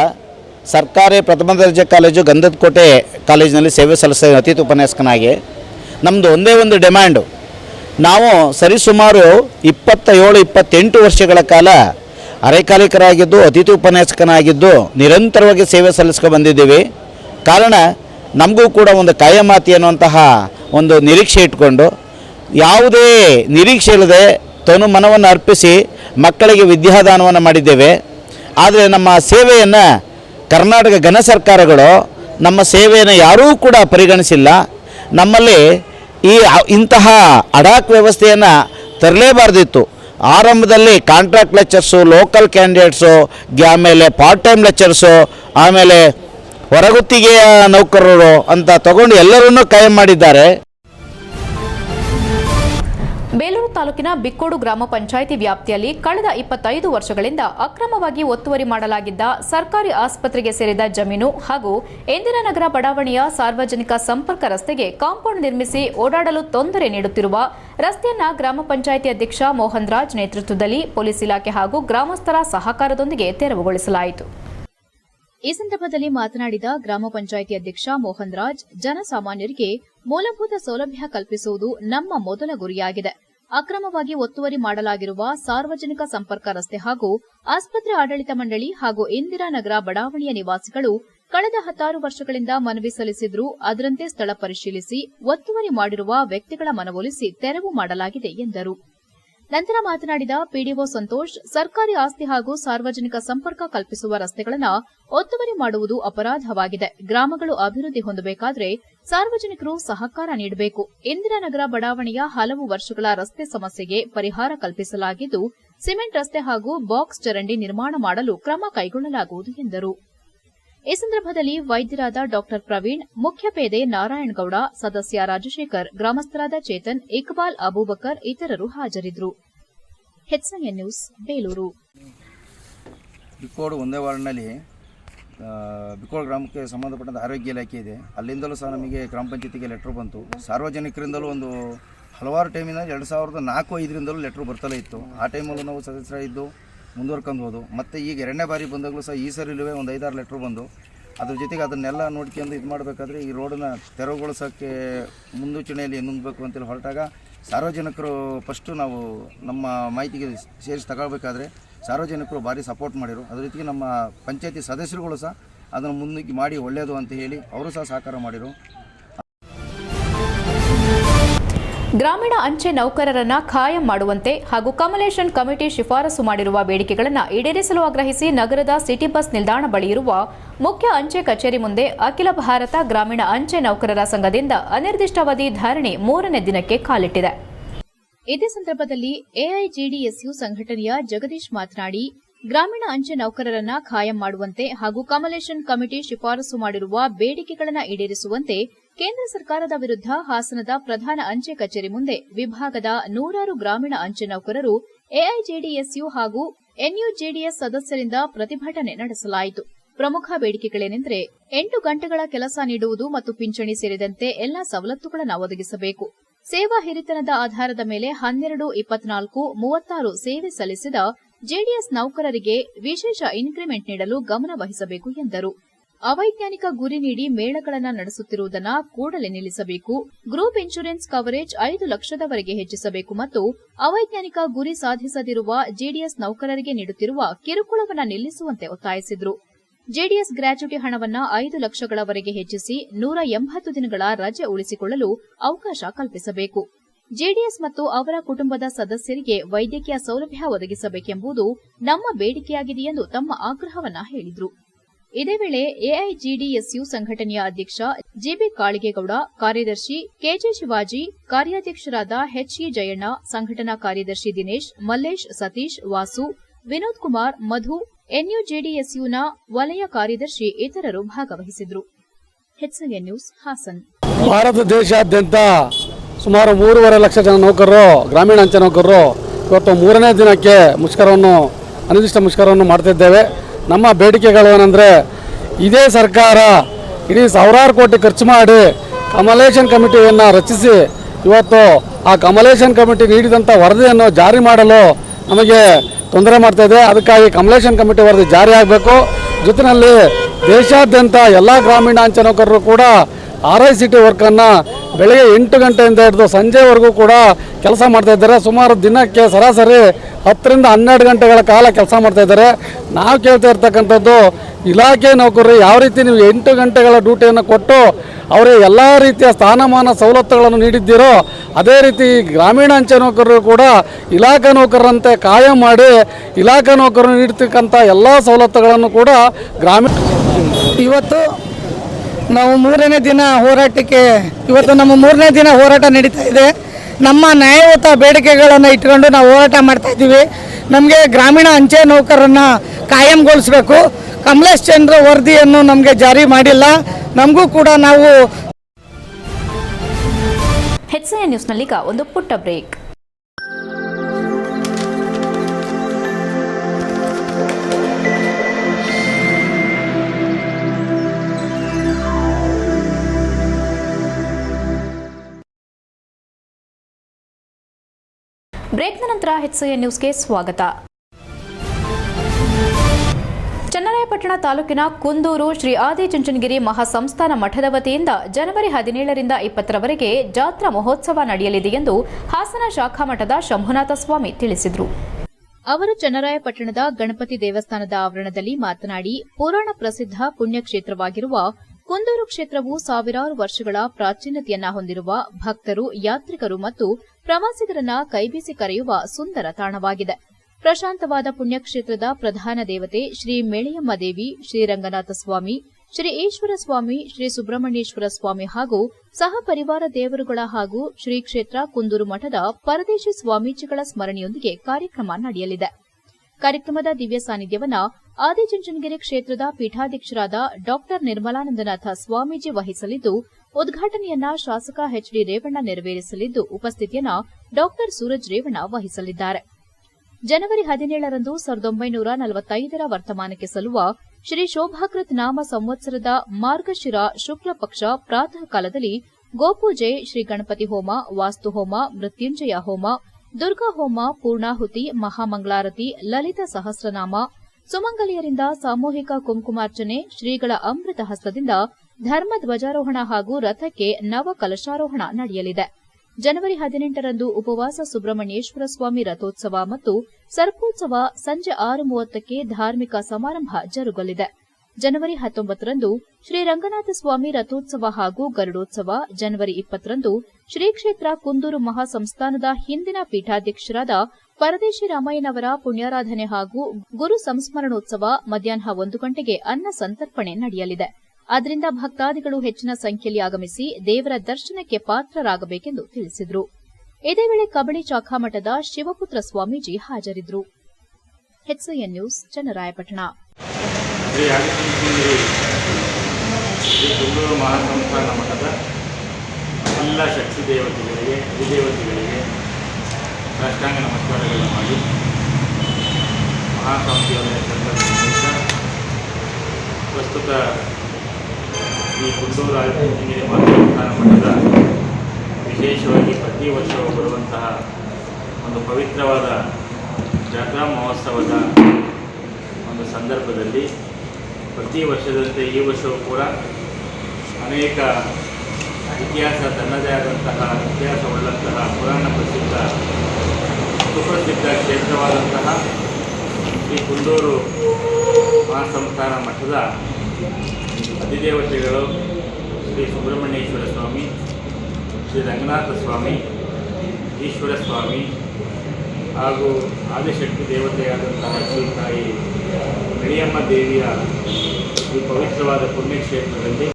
ಸರ್ಕಾರಿ ಪ್ರಥಮ ದರ್ಜೆ ಕಾಲೇಜು ಗಂಧದಕೋಟೆ ಕಾಲೇಜಿನಲ್ಲಿ ಸೇವೆ ಸಲ್ಲಿಸ್ತಾ ಅತಿಥಿ ಉಪನ್ಯಾಸಕನಾಗಿ. ನಮ್ಮದು ಒಂದೇ ಒಂದು ಡಿಮ್ಯಾಂಡು. ನಾವು ಸರಿಸುಮಾರು ಇಪ್ಪತ್ತ ಏಳು ಇಪ್ಪತ್ತೆಂಟು ವರ್ಷಗಳ ಕಾಲ ಅರೆಕಾಲಿಕರಾಗಿದ್ದು ಅತಿಥಿ ಉಪನ್ಯಾಸಕನಾಗಿದ್ದು, ನಿರಂತರವಾಗಿ ಸೇವೆ ಸಲ್ಲಿಸ್ಕೊಂಡು ಬಂದಿದ್ದೀವಿ. ಕಾರಣ, ನಮಗೂ ಕೂಡ ಒಂದು ಕಾಯಮಾತಿ ಅನ್ನುವಂತಹ ಒಂದು ನಿರೀಕ್ಷೆ ಇಟ್ಕೊಂಡು ಯಾವುದೇ ನಿರೀಕ್ಷೆ ಇಲ್ಲದೆ ತನು ಮನವನ್ನು ಅರ್ಪಿಸಿ ಮಕ್ಕಳಿಗೆ ವಿದ್ಯಾದಾನವನ್ನು ಮಾಡಿದ್ದೇವೆ. ಆದರೆ ನಮ್ಮ ಸೇವೆಯನ್ನು ಕರ್ನಾಟಕ ಘನ ಸರ್ಕಾರಗಳು ನಮ್ಮ ಸೇವೆಯನ್ನು ಯಾರೂ ಕೂಡ ಪರಿಗಣಿಸಿಲ್ಲ. ನಮ್ಮಲ್ಲಿ ಈ ಇಂತಹ ಅಡಾಕ್ ವ್ಯವಸ್ಥೆಯನ್ನು ತರಲೇಬಾರ್ದಿತ್ತು. ಆರಂಭದಲ್ಲಿ ಕಾಂಟ್ರಾಕ್ಟ್ ಲೆಕ್ಚರ್ಸು, ಲೋಕಲ್ ಕ್ಯಾಂಡಿಡೇಟ್ಸು, ಆಮೇಲೆ ಪಾರ್ಟ್ ಟೈಮ್ ಲೆಕ್ಚರ್ಸು, ಆಮೇಲೆ ಹೊರಗುತ್ತಿಗೆಯ ನೌಕರರು ಅಂತ ತಗೊಂಡು ಎಲ್ಲರನ್ನೂ ಕಾಯಂ ಮಾಡಿದ್ದಾರೆ.
ಬೇಲೂರು ತಾಲೂಕಿನ ಬಿಕ್ಕೋಡು ಗ್ರಾಮ ಪಂಚಾಯಿತಿ ವ್ಯಾಪ್ತಿಯಲ್ಲಿ ಕಳೆದ ಇಪ್ಪತ್ತೈದು ವರ್ಷಗಳಿಂದ ಅಕ್ರಮವಾಗಿ ಒತ್ತುವರಿ ಮಾಡಲಾಗಿದ್ದ ಸರ್ಕಾರಿ ಆಸ್ಪತ್ರೆಗೆ ಸೇರಿದ ಜಮೀನು ಹಾಗೂ ಇಂದಿರಾನಗರ ಬಡಾವಣೆಯ ಸಾರ್ವಜನಿಕ ಸಂಪರ್ಕ ರಸ್ತೆಗೆ ಕಾಂಪೌಂಡ್ ನಿರ್ಮಿಸಿ ಓಡಾಡಲು ತೊಂದರೆ ನೀಡುತ್ತಿರುವ ರಸ್ತೆಯನ್ನ ಗ್ರಾಮ ಪಂಚಾಯಿತಿ ಅಧ್ಯಕ್ಷ ಮೋಹನ್ ರಾಜ್ ನೇತೃತ್ವದಲ್ಲಿ ಪೊಲೀಸ್ ಇಲಾಖೆ ಹಾಗೂ ಗ್ರಾಮಸ್ಥರ ಸಹಕಾರದೊಂದಿಗೆ ತೆರವುಗೊಳಿಸಲಾಯಿತು.
ಈ ಸಂದರ್ಭದಲ್ಲಿ ಮಾತನಾಡಿದ ಗ್ರಾಮ ಪಂಚಾಯಿತಿ ಅಧ್ಯಕ್ಷ ಮೋಹನ್ ರಾಜ್ ಜನಸಾಮಾನ್ಯರಿಗೆ ಮೂಲಭೂತ ಸೌಲಭ್ಯ ಕಲ್ಪಿಸುವುದು ನಮ್ಮ ಮೊದಲ ಗುರಿಯಾಗಿದೆ. ಅಕ್ರಮವಾಗಿ ಒತ್ತುವರಿ ಮಾಡಲಾಗಿರುವ ಸಾರ್ವಜನಿಕ ಸಂಪರ್ಕ ರಸ್ತೆ ಹಾಗೂ ಆಸ್ಪತ್ರೆ ಆಡಳಿತ ಮಂಡಳಿ ಹಾಗೂ ಇಂದಿರಾನಗರ ಬಡಾವಣೆಯ ನಿವಾಸಿಗಳು ಕಳೆದ ಹತ್ತಾರು ವರ್ಷಗಳಿಂದ ಮನವಿ ಸಲ್ಲಿಸಿದ್ರೂ ಅದರಂತೆ ಸ್ಥಳ ಪರಿಶೀಲಿಸಿ ಒತ್ತುವರಿ ಮಾಡಿರುವ ವ್ಯಕ್ತಿಗಳ ಮನವೊಲಿಸಿ ತೆರವು ಮಾಡಲಾಗಿದೆ ಎಂದರು. ನಂತರ ಮಾತನಾಡಿದ ಪಿಡಿಒ ಸಂತೋಷ್, ಸರ್ಕಾರಿ ಆಸ್ತಿ ಹಾಗೂ ಸಾರ್ವಜನಿಕ ಸಂಪರ್ಕ ಕಲ್ಪಿಸುವ ರಸ್ತೆಗಳನ್ನು ಒತ್ತುವರಿ ಮಾಡುವುದು ಅಪರಾಧವಾಗಿದೆ. ಗ್ರಾಮಗಳು ಅಭಿವೃದ್ಧಿ ಹೊಂದಬೇಕಾದರೆ ಸಾರ್ವಜನಿಕರು ಸಹಕಾರ ನೀಡಬೇಕು. ಇಂದಿರಾನಗರ ಬಡಾವಣೆಯ ಹಲವು ವರ್ಷಗಳ ರಸ್ತೆ ಸಮಸ್ಯೆಗೆ ಪರಿಹಾರ ಕಲ್ಪಿಸಲಾಗಿದ್ದು, ಸಿಮೆಂಟ್ ರಸ್ತೆ ಹಾಗೂ ಬಾಕ್ಸ್ ಚರಂಡಿ ನಿರ್ಮಾಣ ಮಾಡಲು ಕ್ರಮ ಕೈಗೊಳ್ಳಲಾಗುವುದು ಎಂದರು. ಈ ಸಂದರ್ಭದಲ್ಲಿ ವೈದ್ಯರಾದ ಡಾ ಪ್ರವೀಣ್, ಮುಖ್ಯಪೇದೆ ನಾರಾಯಣಗೌಡ, ಸದಸ್ಯ ರಾಜಶೇಖರ್, ಗ್ರಾಮಸ್ಥರಾದ ಚೇತನ್, ಇಕ್ಬಾಲ್ ಅಬೂಬಕರ್ ಇತರರು ಹಾಜರಿದ್ದರು. ನ್ಯೂಸ್ ಬೇಲೂರು.
ಬಿಕ್ಕೋಡು ಒಂದೇ ವಾರ್ಡ್ನಲ್ಲಿ ಬಿಕೋಡು ಗ್ರಾಮಕ್ಕೆ ಸಂಬಂಧಪಟ್ಟಂಥ ಆರೋಗ್ಯ ಇಲಾಖೆ ಇದೆ. ಅಲ್ಲಿಂದಲೂ ಸಹ ನಮಗೆ ಗ್ರಾಮ ಪಂಚಾಯತಿಗೆ ಲೆಟ್ರ್ ಬಂತು. ಸಾರ್ವಜನಿಕರಿಂದಲೂ ಒಂದು ಹಲವಾರು ಟೈಮಿನ ಎರಡು ಸಾವಿರದ ನಾಲ್ಕು ಐದರಿಂದಲೂ ಲೆಟ್ರ್ ಬರ್ತಲೇ ಇತ್ತು. ಆ ಟೈಮಲ್ಲೂ ನಾವು ಸದಸ್ಯರಾಗಿದ್ದು ಮುಂದುವರ್ಕೊಂಡು ಹೋದು ಮತ್ತು ಈಗ ಎರಡನೇ ಬಾರಿ ಬಂದಾಗಲೂ ಸಹ ಈ ಸರಿಲುವೆ ಒಂದು ಐದಾರು ಲೆಟ್ರ್ ಬಂದು, ಅದ್ರ ಜೊತೆಗೆ ಅದನ್ನೆಲ್ಲ ನೋಡ್ಕೊಂಡು ಇದು ಮಾಡಬೇಕಾದ್ರೆ ಈ ರೋಡನ್ನ ತೆರವುಗೊಳಿಸೋಕ್ಕೆ ಮುಂದೂಚಣೆಯಲ್ಲಿ ನುಂಗಬೇಕು ಅಂತೇಳಿ ಹೊರಟಾಗ ಸಾರ್ವಜನಿಕರು ಫಸ್ಟು ನಾವು ನಮ್ಮ ಮಾಹಿತಿಗೆ ಸೇರಿಸಿ ತಗೊಳ್ಬೇಕಾದ್ರೆ ಸಾರ್ವಜನಿಕರು ಭಾರಿ ಸಪೋರ್ಟ್ ಮಾಡಿರು. ಅದ್ರ ಜೊತೆಗೆ ನಮ್ಮ ಪಂಚಾಯತಿ ಸದಸ್ಯರುಗಳು ಸಹ ಅದನ್ನು ಮುಂದಕ್ಕೆ ಮಾಡಿ ಒಳ್ಳೆಯದು ಅಂತ ಹೇಳಿ ಅವರು ಸಹ ಸಹಕಾರ ಮಾಡಿರು.
ಗ್ರಾಮೀಣ ಅಂಚೆ ನೌಕರರನ್ನ ಖಾಯಂ ಮಾಡುವಂತೆ ಹಾಗೂ ಕಮಲೇಶನ್ ಕಮಿಟಿ ಶಿಫಾರಸು ಮಾಡಿರುವ ಬೇಡಿಕೆಗಳನ್ನು ಈಡೇರಿಸಲು ಆಗ್ರಹಿಸಿ ನಗರದ ಸಿಟಿ ಬಸ್ ನಿಲ್ದಾಣ ಬಳಿ ಇರುವ ಮುಖ್ಯ ಅಂಚೆ ಕಚೇರಿ ಮುಂದೆ ಅಖಿಲ ಭಾರತ ಗ್ರಾಮೀಣ ಅಂಚೆ ನೌಕರರ ಸಂಘದಿಂದ ಅನಿರ್ದಿಷ್ಟಾವಧಿ ಧರಣಿ ಮೂರನೇ ದಿನಕ್ಕೆ ಕಾಲಿಟ್ಟಿದೆ.
ಇದೇ ಸಂದರ್ಭದಲ್ಲಿ ಎಐಜಿಡಿಎಸ್ಯು ಸಂಘಟನೆಯ ಜಗದೀಶ್ ಮಾತನಾಡಿ, ಗ್ರಾಮೀಣ ಅಂಚೆ ನೌಕರರನ್ನ ಖಾಯಂ ಮಾಡುವಂತೆ ಹಾಗೂ ಕಮಲೇಶನ್ ಕಮಿಟಿ ಶಿಫಾರಸು ಮಾಡಿರುವ ಬೇಡಿಕೆಗಳನ್ನು ಈಡೇರಿಸುವಂತೆ ಕೇಂದ್ರ ಸರ್ಕಾರದ ವಿರುದ್ಧ ಹಾಸನದ ಪ್ರಧಾನ ಅಂಚೆ ಕಚೇರಿ ಮುಂದೆ ವಿಭಾಗದ ನೂರಾರು ಗ್ರಾಮೀಣ ಅಂಚೆ ನೌಕರರು ಎಐಜೆಡಿಎಸ್ಯು ಹಾಗೂ ಎನ್ಯುಜೆಡಿಎಸ್ ಸದಸ್ಯರಿಂದ ಪ್ರತಿಭಟನೆ ನಡೆಸಲಾಯಿತು. ಪ್ರಮುಖ ಬೇಡಿಕೆಗಳೇನೆಂದರೆ ಎಂಟು ಗಂಟೆಗಳ ಕೆಲಸ ನೀಡುವುದು ಮತ್ತು ಪಿಂಚಣಿ ಸೇರಿದಂತೆ ಎಲ್ಲಾ ಸವಲತ್ತುಗಳನ್ನು ಒದಗಿಸಬೇಕು. ಸೇವಾ ಹಿರಿತನದ ಆಧಾರದ ಮೇಲೆ ಹನ್ನೆರಡು, ಇಪ್ಪತ್ನಾಲ್ಕು, ಮೂವತ್ತಾರು ಸೇವೆ ಸಲ್ಲಿಸಿದ ಜೆಡಿಎಸ್ ನೌಕರರಿಗೆ ವಿಶೇಷ ಇನ್ಕ್ರಿಮೆಂಟ್ ನೀಡಲು ಗಮನ ವಹಿಸಬೇಕು ಎಂದರು. ಅವೈಜ್ಞಾನಿಕ ಗುರಿ ನೀಡಿ ಮೇಳಗಳನ್ನು ನಡೆಸುತ್ತಿರುವುದನ್ನು ಕೂಡಲೇ ನಿಲ್ಲಿಸಬೇಕು. ಗ್ರೂಪ್ ಇನ್ಶೂರೆನ್ಸ್ ಕವರೇಜ್ ಐದು ಲಕ್ಷದವರೆಗೆ ಹೆಚ್ಚಿಸಬೇಕು ಮತ್ತು ಅವೈಜ್ಞಾನಿಕ ಗುರಿ ಸಾಧಿಸದಿರುವ ಜೆಡಿಎಸ್ ನೌಕರರಿಗೆ ನೀಡುತ್ತಿರುವ ಕಿರುಕುಳವನ್ನು ನಿಲ್ಲಿಸುವಂತೆ ಒತ್ತಾಯಿಸಿದರು. ಜೆಡಿಎಸ್ ಗ್ರಾಚ್ಯುಟಿ ಹಣವನ್ನ ಐದು ಲಕ್ಷಗಳವರೆಗೆ ಹೆಚ್ಚಿಸಿ ನೂರ ಎಂಬತ್ತು ದಿನಗಳ ರಜೆ ಉಳಿಸಿಕೊಳ್ಳಲು ಅವಕಾಶ ಕಲ್ಪಿಸಬೇಕು. ಜೆಡಿಎಸ್ ಮತ್ತು ಅವರ ಕುಟುಂಬದ ಸದಸ್ಯರಿಗೆ ವೈದ್ಯಕೀಯ ಸೌಲಭ್ಯ ಒದಗಿಸಬೇಕೆಂಬುದು ನಮ್ಮ ಬೇಡಿಕೆಯಾಗಿದೆ ಎಂದು ತಮ್ಮ ಆಗ್ರಹವನ್ನು ಹೇಳಿದರು. ಇದೇ ವೇಳೆ ಎಐಜಿಡಿಎಸ್ಯು ಸಂಘಟನೆಯ ಅಧ್ಯಕ್ಷ ಜಿಬಿ ಕಾಳಿಗೇಗೌಡ, ಕಾರ್ಯದರ್ಶಿ ಕೆಜೆ ಶಿವಾಜಿ, ಕಾರ್ಯಾಧ್ಯಕ್ಷರಾದ ಎಚ್ಇ ಜಯಣ್ಣ, ಸಂಘಟನಾ ಕಾರ್ಯದರ್ಶಿ ದಿನೇಶ್, ಮಲ್ಲೇಶ್ ಸತೀಶ್, ವಾಸು, ವಿನೋದ್ ಕುಮಾರ್, ಮಧು, ಎನ್ಯುಜೆಡಿಎಸ್ಯುನ ವಲಯ ಕಾರ್ಯದರ್ಶಿ ಇತರರು ಹಾಸನ್.
ಭಾರತ ದೇಶಾದ್ಯಂತ ಸುಮಾರು ಮೂರುವರೆ ಲಕ್ಷ ಜನ ನೌಕರರು, ಗ್ರಾಮೀಣ ಅಂಚೆ ನೌಕರರು ಇವತ್ತು ಮೂರನೇ ದಿನಕ್ಕೆ ಮುಷ್ಕರವನ್ನು, ಅನಿರ್ದಿಷ್ಟ ಮುಷ್ಕರವನ್ನು ಮಾಡ್ತಿದ್ದೇವೆ. ನಮ್ಮ ಬೇಡಿಕೆಗಳು ಏನಂದರೆ, ಇದೇ ಸರ್ಕಾರ ಇಡೀ ಸಾವಿರಾರು ಕೋಟಿ ಖರ್ಚು ಮಾಡಿ ಕಮಲೇಶನ್ ಕಮಿಟಿಯನ್ನು ರಚಿಸಿ ಇವತ್ತು ಆ ಕಮಲೇಶನ್ ಕಮಿಟಿ ನೀಡಿದಂಥ ವರದಿಯನ್ನು ಜಾರಿ ಮಾಡಲು ನಮಗೆ ತೊಂದರೆ ಮಾಡ್ತಾ ಇದೆ. ಅದಕ್ಕಾಗಿ ಕಮಲೇಶನ್ ಕಮಿಟಿ ವರದಿ ಜಾರಿ ಆಗಬೇಕು. ಜೊತೆಯಲ್ಲಿ ದೇಶಾದ್ಯಂತ ಎಲ್ಲ ಗ್ರಾಮೀಣಾಂಚ ನೌಕರರು ಕೂಡ ಆರ್ ಐ ಸಿ ಟಿ ವರ್ಕನ್ನು ಬೆಳಗ್ಗೆ ಎಂಟು ಗಂಟೆಯಿಂದ ಹಿಡಿದು ಸಂಜೆವರೆಗೂ ಕೂಡ ಕೆಲಸ ಮಾಡ್ತಾ ಇದ್ದಾರೆ. ಸುಮಾರು ದಿನಕ್ಕೆ ಸರಾಸರಿ ಹತ್ತರಿಂದ ಹನ್ನೆರಡು ಗಂಟೆಗಳ ಕಾಲ ಕೆಲಸ ಮಾಡ್ತಾ ಇದ್ದಾರೆ. ನಾವು ಕೇಳ್ತಾ ಇರ್ತಕ್ಕಂಥದ್ದು, ಇಲಾಖೆ ನೌಕರರು ಯಾವ ರೀತಿ ನೀವು ಎಂಟು ಗಂಟೆಗಳ ಡ್ಯೂಟಿಯನ್ನು ಕೊಟ್ಟು ಅವರಿಗೆ ಎಲ್ಲ ರೀತಿಯ ಸ್ಥಾನಮಾನ ಸವಲತ್ತುಗಳನ್ನು ನೀಡಿದ್ದೀರೋ, ಅದೇ ರೀತಿ ಗ್ರಾಮೀಣ ಅಂಚೆ ನೌಕರರು ಕೂಡ ಇಲಾಖಾ ನೌಕರರಂತೆ ಕಾಯಂ ಮಾಡಿ ಇಲಾಖಾ ನೌಕರರು ನೀಡ್ತಕ್ಕಂಥ ಎಲ್ಲ ಸವಲತ್ತುಗಳನ್ನು ಕೂಡ ಗ್ರಾಮೀಣ
ಇವತ್ತು ನಾವು ಮೂರನೇ ದಿನ ಹೋರಾಟಕ್ಕೆ, ಇವತ್ತು ನಮ್ಮ ಮೂರನೇ ದಿನ ಹೋರಾಟ ನಡೀತಾ ಇದೆ. ನಮ್ಮ ನ್ಯಾಯಯುತ ಬೇಡಿಕೆಗಳನ್ನು ಇಟ್ಕೊಂಡು ನಾವು ಹೋರಾಟ ಮಾಡ್ತಾ ಇದ್ದೀವಿ. ನಮಗೆ ಗ್ರಾಮೀಣ ಅಂಚೆ ನೌಕರನ್ನು ಕಾಯಂಗೊಳಿಸಬೇಕು. ಕಮಲೇಶ್ ಚಂದ್ರ ವರದಿಯನ್ನು ನಮಗೆ ಜಾರಿ ಮಾಡಿಲ್ಲ. ನಮಗೂ ಕೂಡ ನಾವು
ಹೆಚ್ಎನ್ ನ್ಯೂಸ್ನಲ್ಲೀಗ ಒಂದು ಪುಟ್ಟ ಬ್ರೇಕ್. ಬ್ರೇಕ್ನ ನಂತರ ಎಚ್ಸಿಎನ್ ನ್ಯೂಸ್ಗೆ ಸ್ವಾಗತ. ಚನ್ನರಾಯಪಟ್ಟಣ ತಾಲೂಕಿನ ಕುಂದೂರು ಶ್ರೀ ಆದಿಚುಂಚನಗಿರಿ ಮಹಾಸಂಸ್ಥಾನ ಮಠದ ವತಿಯಿಂದ ಜನವರಿ ಹದಿನೇಳರಿಂದ ಇಪ್ಪತ್ತರವರೆಗೆ ಜಾತ್ರಾ ಮಹೋತ್ಸವ ನಡೆಯಲಿದೆ ಎಂದು ಹಾಸನ ಶಾಖಾ ಮಠದ ಶಂಭುನಾಥ ಸ್ವಾಮಿ ತಿಳಿಸಿದರು.
ಅವರು ಚನ್ನರಾಯಪಟ್ಟಣದ ಗಣಪತಿ ದೇವಸ್ಥಾನದ ಆವರಣದಲ್ಲಿ ಮಾತನಾಡಿ, ಪುರಾಣ ಪ್ರಸಿದ್ಧ ಪುಣ್ಯಕ್ಷೇತ್ರವಾಗಿರುವ ಕುಂದೂರು ಕ್ಷೇತ್ರವು ಸಾವಿರಾರು ವರ್ಷಗಳ ಪ್ರಾಚೀನತೆಯನ್ನ ಹೊಂದಿರುವ ಭಕ್ತರು, ಯಾತ್ರಿಕರು ಮತ್ತು ಪ್ರವಾಸಿಗರನ್ನ ಕೈಬೀಸಿ ಕರೆಯುವ ಸುಂದರ ತಾಣವಾಗಿದೆ. ಪ್ರಶಾಂತವಾದ ಪುಣ್ಯಕ್ಷೇತ್ರದ ಪ್ರಧಾನ ದೇವತೆ ಶ್ರೀ ಮೇಳೆಯಮ್ಮ ದೇವಿ, ಶ್ರೀ ರಂಗನಾಥ ಸ್ವಾಮಿ, ಶ್ರೀ ಈಶ್ವರ ಸ್ವಾಮಿ, ಶ್ರೀ ಸುಬ್ರಹ್ಮಣ್ಯೇಶ್ವರ ಸ್ವಾಮಿ ಹಾಗೂ ಸಹ ಪರಿವಾರ ದೇವರುಗಳ ಹಾಗೂ ಶ್ರೀ ಕ್ಷೇತ್ರ ಕುಂದೂರು ಮಠದ ಪರದೇಶಿ ಸ್ವಾಮೀಜಿಗಳ ಸ್ಮರಣೆಯೊಂದಿಗೆ ಕಾರ್ಯಕ್ರಮ ನಡೆಯಲಿದೆ. ಕಾರ್ಯಕ್ರಮದ ದಿವ್ಯ ಸಾನ್ನಿಧ್ಯವನ್ನು ಆದಿಚುಂಚನಗಿರಿ ಕ್ಷೇತ್ರದ ಪೀಠಾಧ್ಯಕ್ಷರಾದ ಡಾ ನಿರ್ಮಲಾನಂದನಾಥ ಸ್ವಾಮೀಜಿ ವಹಿಸಲಿದ್ದು ಉದ್ಘಾಟನೆಯನ್ನ ಶಾಸಕ ಎಚ್ಡಿ ರೇವಣ್ಣ ನೆರವೇರಿಸಲಿದ್ದು, ಉಪಸ್ಥಿತಿಯನ್ನ ಡಾ. ಸೂರಜ್ ರೇವಣ್ಣ ವಹಿಸಲಿದ್ದಾರೆ. ಜನವರಿ ಹದಿನೇಳರಂದು ಸಾವಿರದ ಒಂಬೈನೂರ ನಲವತ್ತೈದರ ವರ್ತಮಾನಕ್ಕೆ ಸಲ್ಲುವ ಶ್ರೀ ಶೋಭಾಕೃತ್ ನಾಮ ಸಂವತ್ಸರದ ಮಾರ್ಗಶಿರ ಶುಕ್ಲ ಪಕ್ಷ ಪ್ರಾತಃ ಕಾಲದಲ್ಲಿ ಗೋಪೂಜೆ ಶ್ರೀ ಗಣಪತಿ ಹೋಮ, ವಾಸ್ತು ಹೋಮ, ಮೃತ್ಯುಂಜಯ ಹೋಮ, ದುರ್ಗಾ ಹೋಮ, ಪೂರ್ಣಾಹುತಿ, ಮಹಾಮಂಗಳಾರತಿ, ಲಲಿತ ಸಹಸ್ರನಾಮ, ಸುಮಂಗಲಿಯರಿಂದ ಸಾಮೂಹಿಕ ಕುಂಕುಮಾರ್ಚನೆ, ಶ್ರೀಗಳ ಅಮೃತ ಹಸ್ತದಿಂದ ಧರ್ಮ ಧ್ವಜಾರೋಹಣ ಹಾಗೂ ರಥಕ್ಕೆ ನವ ಕಲಶಾರೋಹಣ ನಡೆಯಲಿದೆ. ಜನವರಿ ಹದಿನೆಂಟರಂದು ಉಪವಾಸ ಸುಬ್ರಹ್ಮಣ್ಯೇಶ್ವರ ಸ್ವಾಮಿ ರಥೋತ್ಸವ ಮತ್ತು ಸರ್ಪೋತ್ಸವ ಸಂಜೆ ಆರು ಮೂವತ್ತಕ್ಕೆ ಧಾರ್ಮಿಕ ಸಮಾರಂಭ ಜರುಗಲಿದೆ. ಜನವರಿ ಹತ್ತೊಂಬತ್ತರಂದು ಶ್ರೀ ರಂಗನಾಥ ಸ್ವಾಮಿ ರಥೋತ್ಸವ ಹಾಗೂ ಗರುಡೋತ್ಸವ, ಜನವರಿ ಇಪ್ಪತ್ತರಂದು ಶ್ರೀ ಕ್ಷೇತ್ರ ಕುಂದೂರು ಮಹಾಸಂಸ್ಥಾನದ ಹಿಂದಿನ ಪೀಠಾಧ್ಯಕ್ಷರಾದ ಪರದೇಶಿ ರಾಮಯ್ಯನವರ ಪುಣ್ಯಾರಾಧನೆ ಹಾಗೂ ಗುರು ಸಂಸ್ಮರಣೋತ್ಸವ ಮಧ್ಯಾಹ್ನ ಒಂದು ಗಂಟೆಗೆ ಅನ್ನ ಸಂತರ್ಪಣೆ ನಡೆಯಲಿದೆ. ಆದ್ದರಿಂದ ಭಕ್ತಾದಿಗಳು ಹೆಚ್ಚಿನ ಸಂಖ್ಯೆಯಲ್ಲಿ ಆಗಮಿಸಿ ದೇವರ ದರ್ಶನಕ್ಕೆ ಪಾತ್ರರಾಗಬೇಕೆಂದು ತಿಳಿಸಿದರು. ಇದೇ ವೇಳೆ ಕಬಳಿ ಶಾಖಾಮಠದ ಶಿವಪುತ್ರ ಸ್ವಾಮೀಜಿ ಹಾಜರಿದ್ದರು ಎಚ್ಸಿಎನ್ ನ್ಯೂಸ್, ಚನ್ನರಾಯಪಟ್ಟಣ.
ಶ್ರೀ ಕುಂದೂರು ಮಹಾಸಂಸ್ಥಾನ ಮಠದ ಎಲ್ಲ ಶಕ್ತಿ ದೇವತೆಗಳಿಗೆ ಅಧಿದೇವತೆಗಳಿಗೆ ಸಾಷ್ಟಾಂಗ ನಮಸ್ಕಾರಗಳನ್ನು ಮಾಡಿ ಮಹಾಸಂಸ್ಥೆಯವರ ಸಂದರ್ಭದಿಂದ ಪ್ರಸ್ತುತ ಈ ಕುಂದೂರು ಆದಿಚುಂಚನಗಿರಿ ಮಹಾಸಂಸ್ಥಾನ ಮಠದ ವಿಶೇಷವಾಗಿ ಪ್ರತಿ ವರ್ಷವೂ ಬರುವಂತಹ ಒಂದು ಪವಿತ್ರವಾದ ಜಾತ್ರಾ ಮಹೋತ್ಸವದ ಒಂದು ಸಂದರ್ಭದಲ್ಲಿ ಪ್ರತಿ ವರ್ಷದಂತೆ ಈ ವರ್ಷವೂ ಕೂಡ ಅನೇಕ ಇತಿಹಾಸ ತನ್ನದೇ ಆದಂತಹ ಇತಿಹಾಸವುಳ್ಳಂತಹ ಪುರಾಣ ಪ್ರಸಿದ್ಧ, ಸುಪ್ರಸಿದ್ಧ ಕ್ಷೇತ್ರವಾದಂತಹ ಶ್ರೀ ಕುಂದೂರು ಮಹಾಸಂಸ್ಥಾನ ಮಠದ ಅಧಿದೇವತೆಗಳು ಶ್ರೀ ಸುಬ್ರಹ್ಮಣ್ಯೇಶ್ವರ ಸ್ವಾಮಿ ಶ್ರೀ ರಂಗನಾಥ ಸ್ವಾಮಿ ಈಶ್ವರ ಸ್ವಾಮಿ ಹಾಗೂ ಆದಿಶಕ್ತಿ ದೇವತೆಯಾದಂತಹ ಶ್ರೀ ತಾಯಿ ಮಿಳಿಯಮ್ಮ ದೇವಿಯ ಈ ಪವಿತ್ರವಾದ ಪುಣ್ಯಕ್ಷೇತ್ರದಲ್ಲಿ.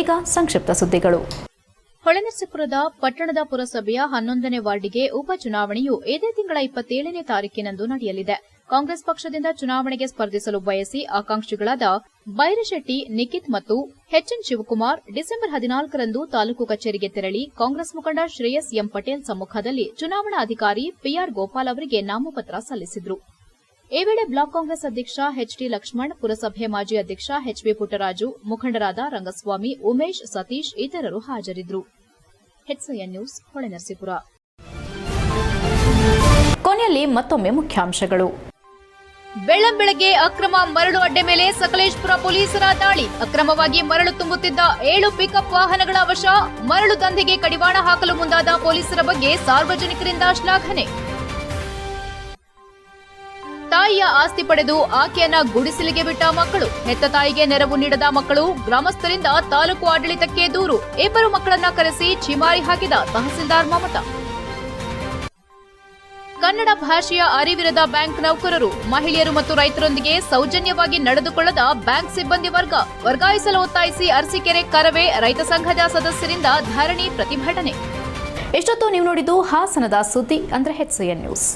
ಈಗ ಸಂಕ್ಷಿಪ್ತ ಸುದ್ದಿಗಳು.
ಹೊಳೆನರಸೀಪುರದ ಪಟ್ಟಣದ ಪುರಸಭೆಯ ಹನ್ನೊಂದನೇ ವಾರ್ಡಿಗೆ ಉಪಚುನಾವಣೆಯು ಇದೇ ತಿಂಗಳ ಇಪ್ಪತ್ತೇಳನೇ ತಾರೀಕಿನಂದು ನಡೆಯಲಿದೆ. ಕಾಂಗ್ರೆಸ್ ಪಕ್ಷದಿಂದ ಚುನಾವಣೆಗೆ ಸ್ಪರ್ಧಿಸಲು ಬಯಸಿ ಆಕಾಂಕ್ಷಿಗಳಾದ ಬೈರಶೆಟ್ಟಿ, ನಿಖಿತ್ ಮತ್ತು ಹೆಚ್ಎನ್ ಶಿವಕುಮಾರ್ ಡಿಸೆಂಬರ್ ಹದಿನಾಲ್ಕರಂದು ತಾಲೂಕು ಕಚೇರಿಗೆ ತೆರಳಿ ಕಾಂಗ್ರೆಸ್ ಮುಖಂಡ ಶ್ರೇಯಸ್ ಎಂ ಪಟೇಲ್ ಸಮ್ಮುಖದಲ್ಲಿ ಚುನಾವಣಾಧಿಕಾರಿ ಪಿಆರ್ ಗೋಪಾಲ್ ಅವರಿಗೆ ನಾಮಪತ್ರ ಸಲ್ಲಿಸಿದರು. ಈ ವೇಳೆ ಬ್ಲಾಕ್ ಕಾಂಗ್ರೆಸ್ ಅಧ್ಯಕ್ಷ ಎಚ್ಡಿ ಲಕ್ಷ್ಮಣ್, ಪುರಸಭೆ ಮಾಜಿ ಅಧ್ಯಕ್ಷ ಎಚ್ಬಿ ಪುಟ್ಟರಾಜು, ಮುಖಂಡರಾದ ರಂಗಸ್ವಾಮಿ, ಉಮೇಶ್, ಸತೀಶ್ ಇತರರು ಹಾಜರಿದ್ದರು
ಕೊನೆಯಲ್ಲಿ ಮತ್ತೊಮ್ಮೆ ಮುಖ್ಯಾಂಶಗಳು.
ಬೆಳ್ಳಂಬೆಳಗ್ಗೆ ಅಕ್ರಮ ಮರಳು ಅಡ್ಡೆ ಮೇಲೆ ಸಕಲೇಶ್ಪುರ ಪೊಲೀಸರ ದಾಳಿ. ಅಕ್ರಮವಾಗಿ ಮರಳು ತುಂಬುತ್ತಿದ್ದ ಏಳು ಪಿಕಪ್ ವಾಹನಗಳ ವಶ. ಮರಳು ದಂಧೆಗೆ ಕಡಿವಾಣ ಹಾಕಲು ಮುಂದಾದ ಪೊಲೀಸರ ಬಗ್ಗೆ ಸಾರ್ವಜನಿಕರಿಂದ ಶ್ಲಾಘನೆ. ತಾಯಿಯ ಆಸ್ತಿ ಪಡೆದು ಆಕೆಯನ್ನ ಗುಡಿಸಲಿಗೆ ಬಿಟ್ಟ ಮಕ್ಕಳು. ಹೆತ್ತ ತಾಯಿಗೆ ನೆರವು ನೀಡದ ಮಕ್ಕಳು ಗ್ರಾಮಸ್ಥರಿಂದ ತಾಲೂಕು ಆಡಳಿತಕ್ಕೆ ದೂರು. ಇಬ್ಬರು ಮಕ್ಕಳನ್ನ ಕರೆಸಿ ಚಿಮಾರಿ ಹಾಕಿದ ತಹಸೀಲ್ದಾರ್ ಮಮತಾ. ಕನ್ನಡ ಭಾಷೆಯ ಅರಿವಿರದ ಬ್ಯಾಂಕ್ ನೌಕರರು, ಮಹಿಳೆಯರು ಮತ್ತು ರೈತರೊಂದಿಗೆ ಸೌಜನ್ಯವಾಗಿ ನಡೆದುಕೊಳ್ಳದ ಬ್ಯಾಂಕ್ ಸಿಬ್ಬಂದಿ ವರ್ಗ ವರ್ಗಾಯಿಸಲು ಒತ್ತಾಯಿಸಿ ಅರಸೀಕೆರೆ ಕರವೇ ರೈತ ಸಂಘದ ಸದಸ್ಯರಿಂದ ಧರಣಿ ಪ್ರತಿಭಟನೆ.
ಎಷ್ಟೊತ್ತು ನೀವು ನೋಡಿದ್ದು ಹಾಸನದ ಸುದ್ದಿ ಅಂದ್ರೆ ಹೆಚ್ಸಿಎನ್ ನ್ಯೂಸ್.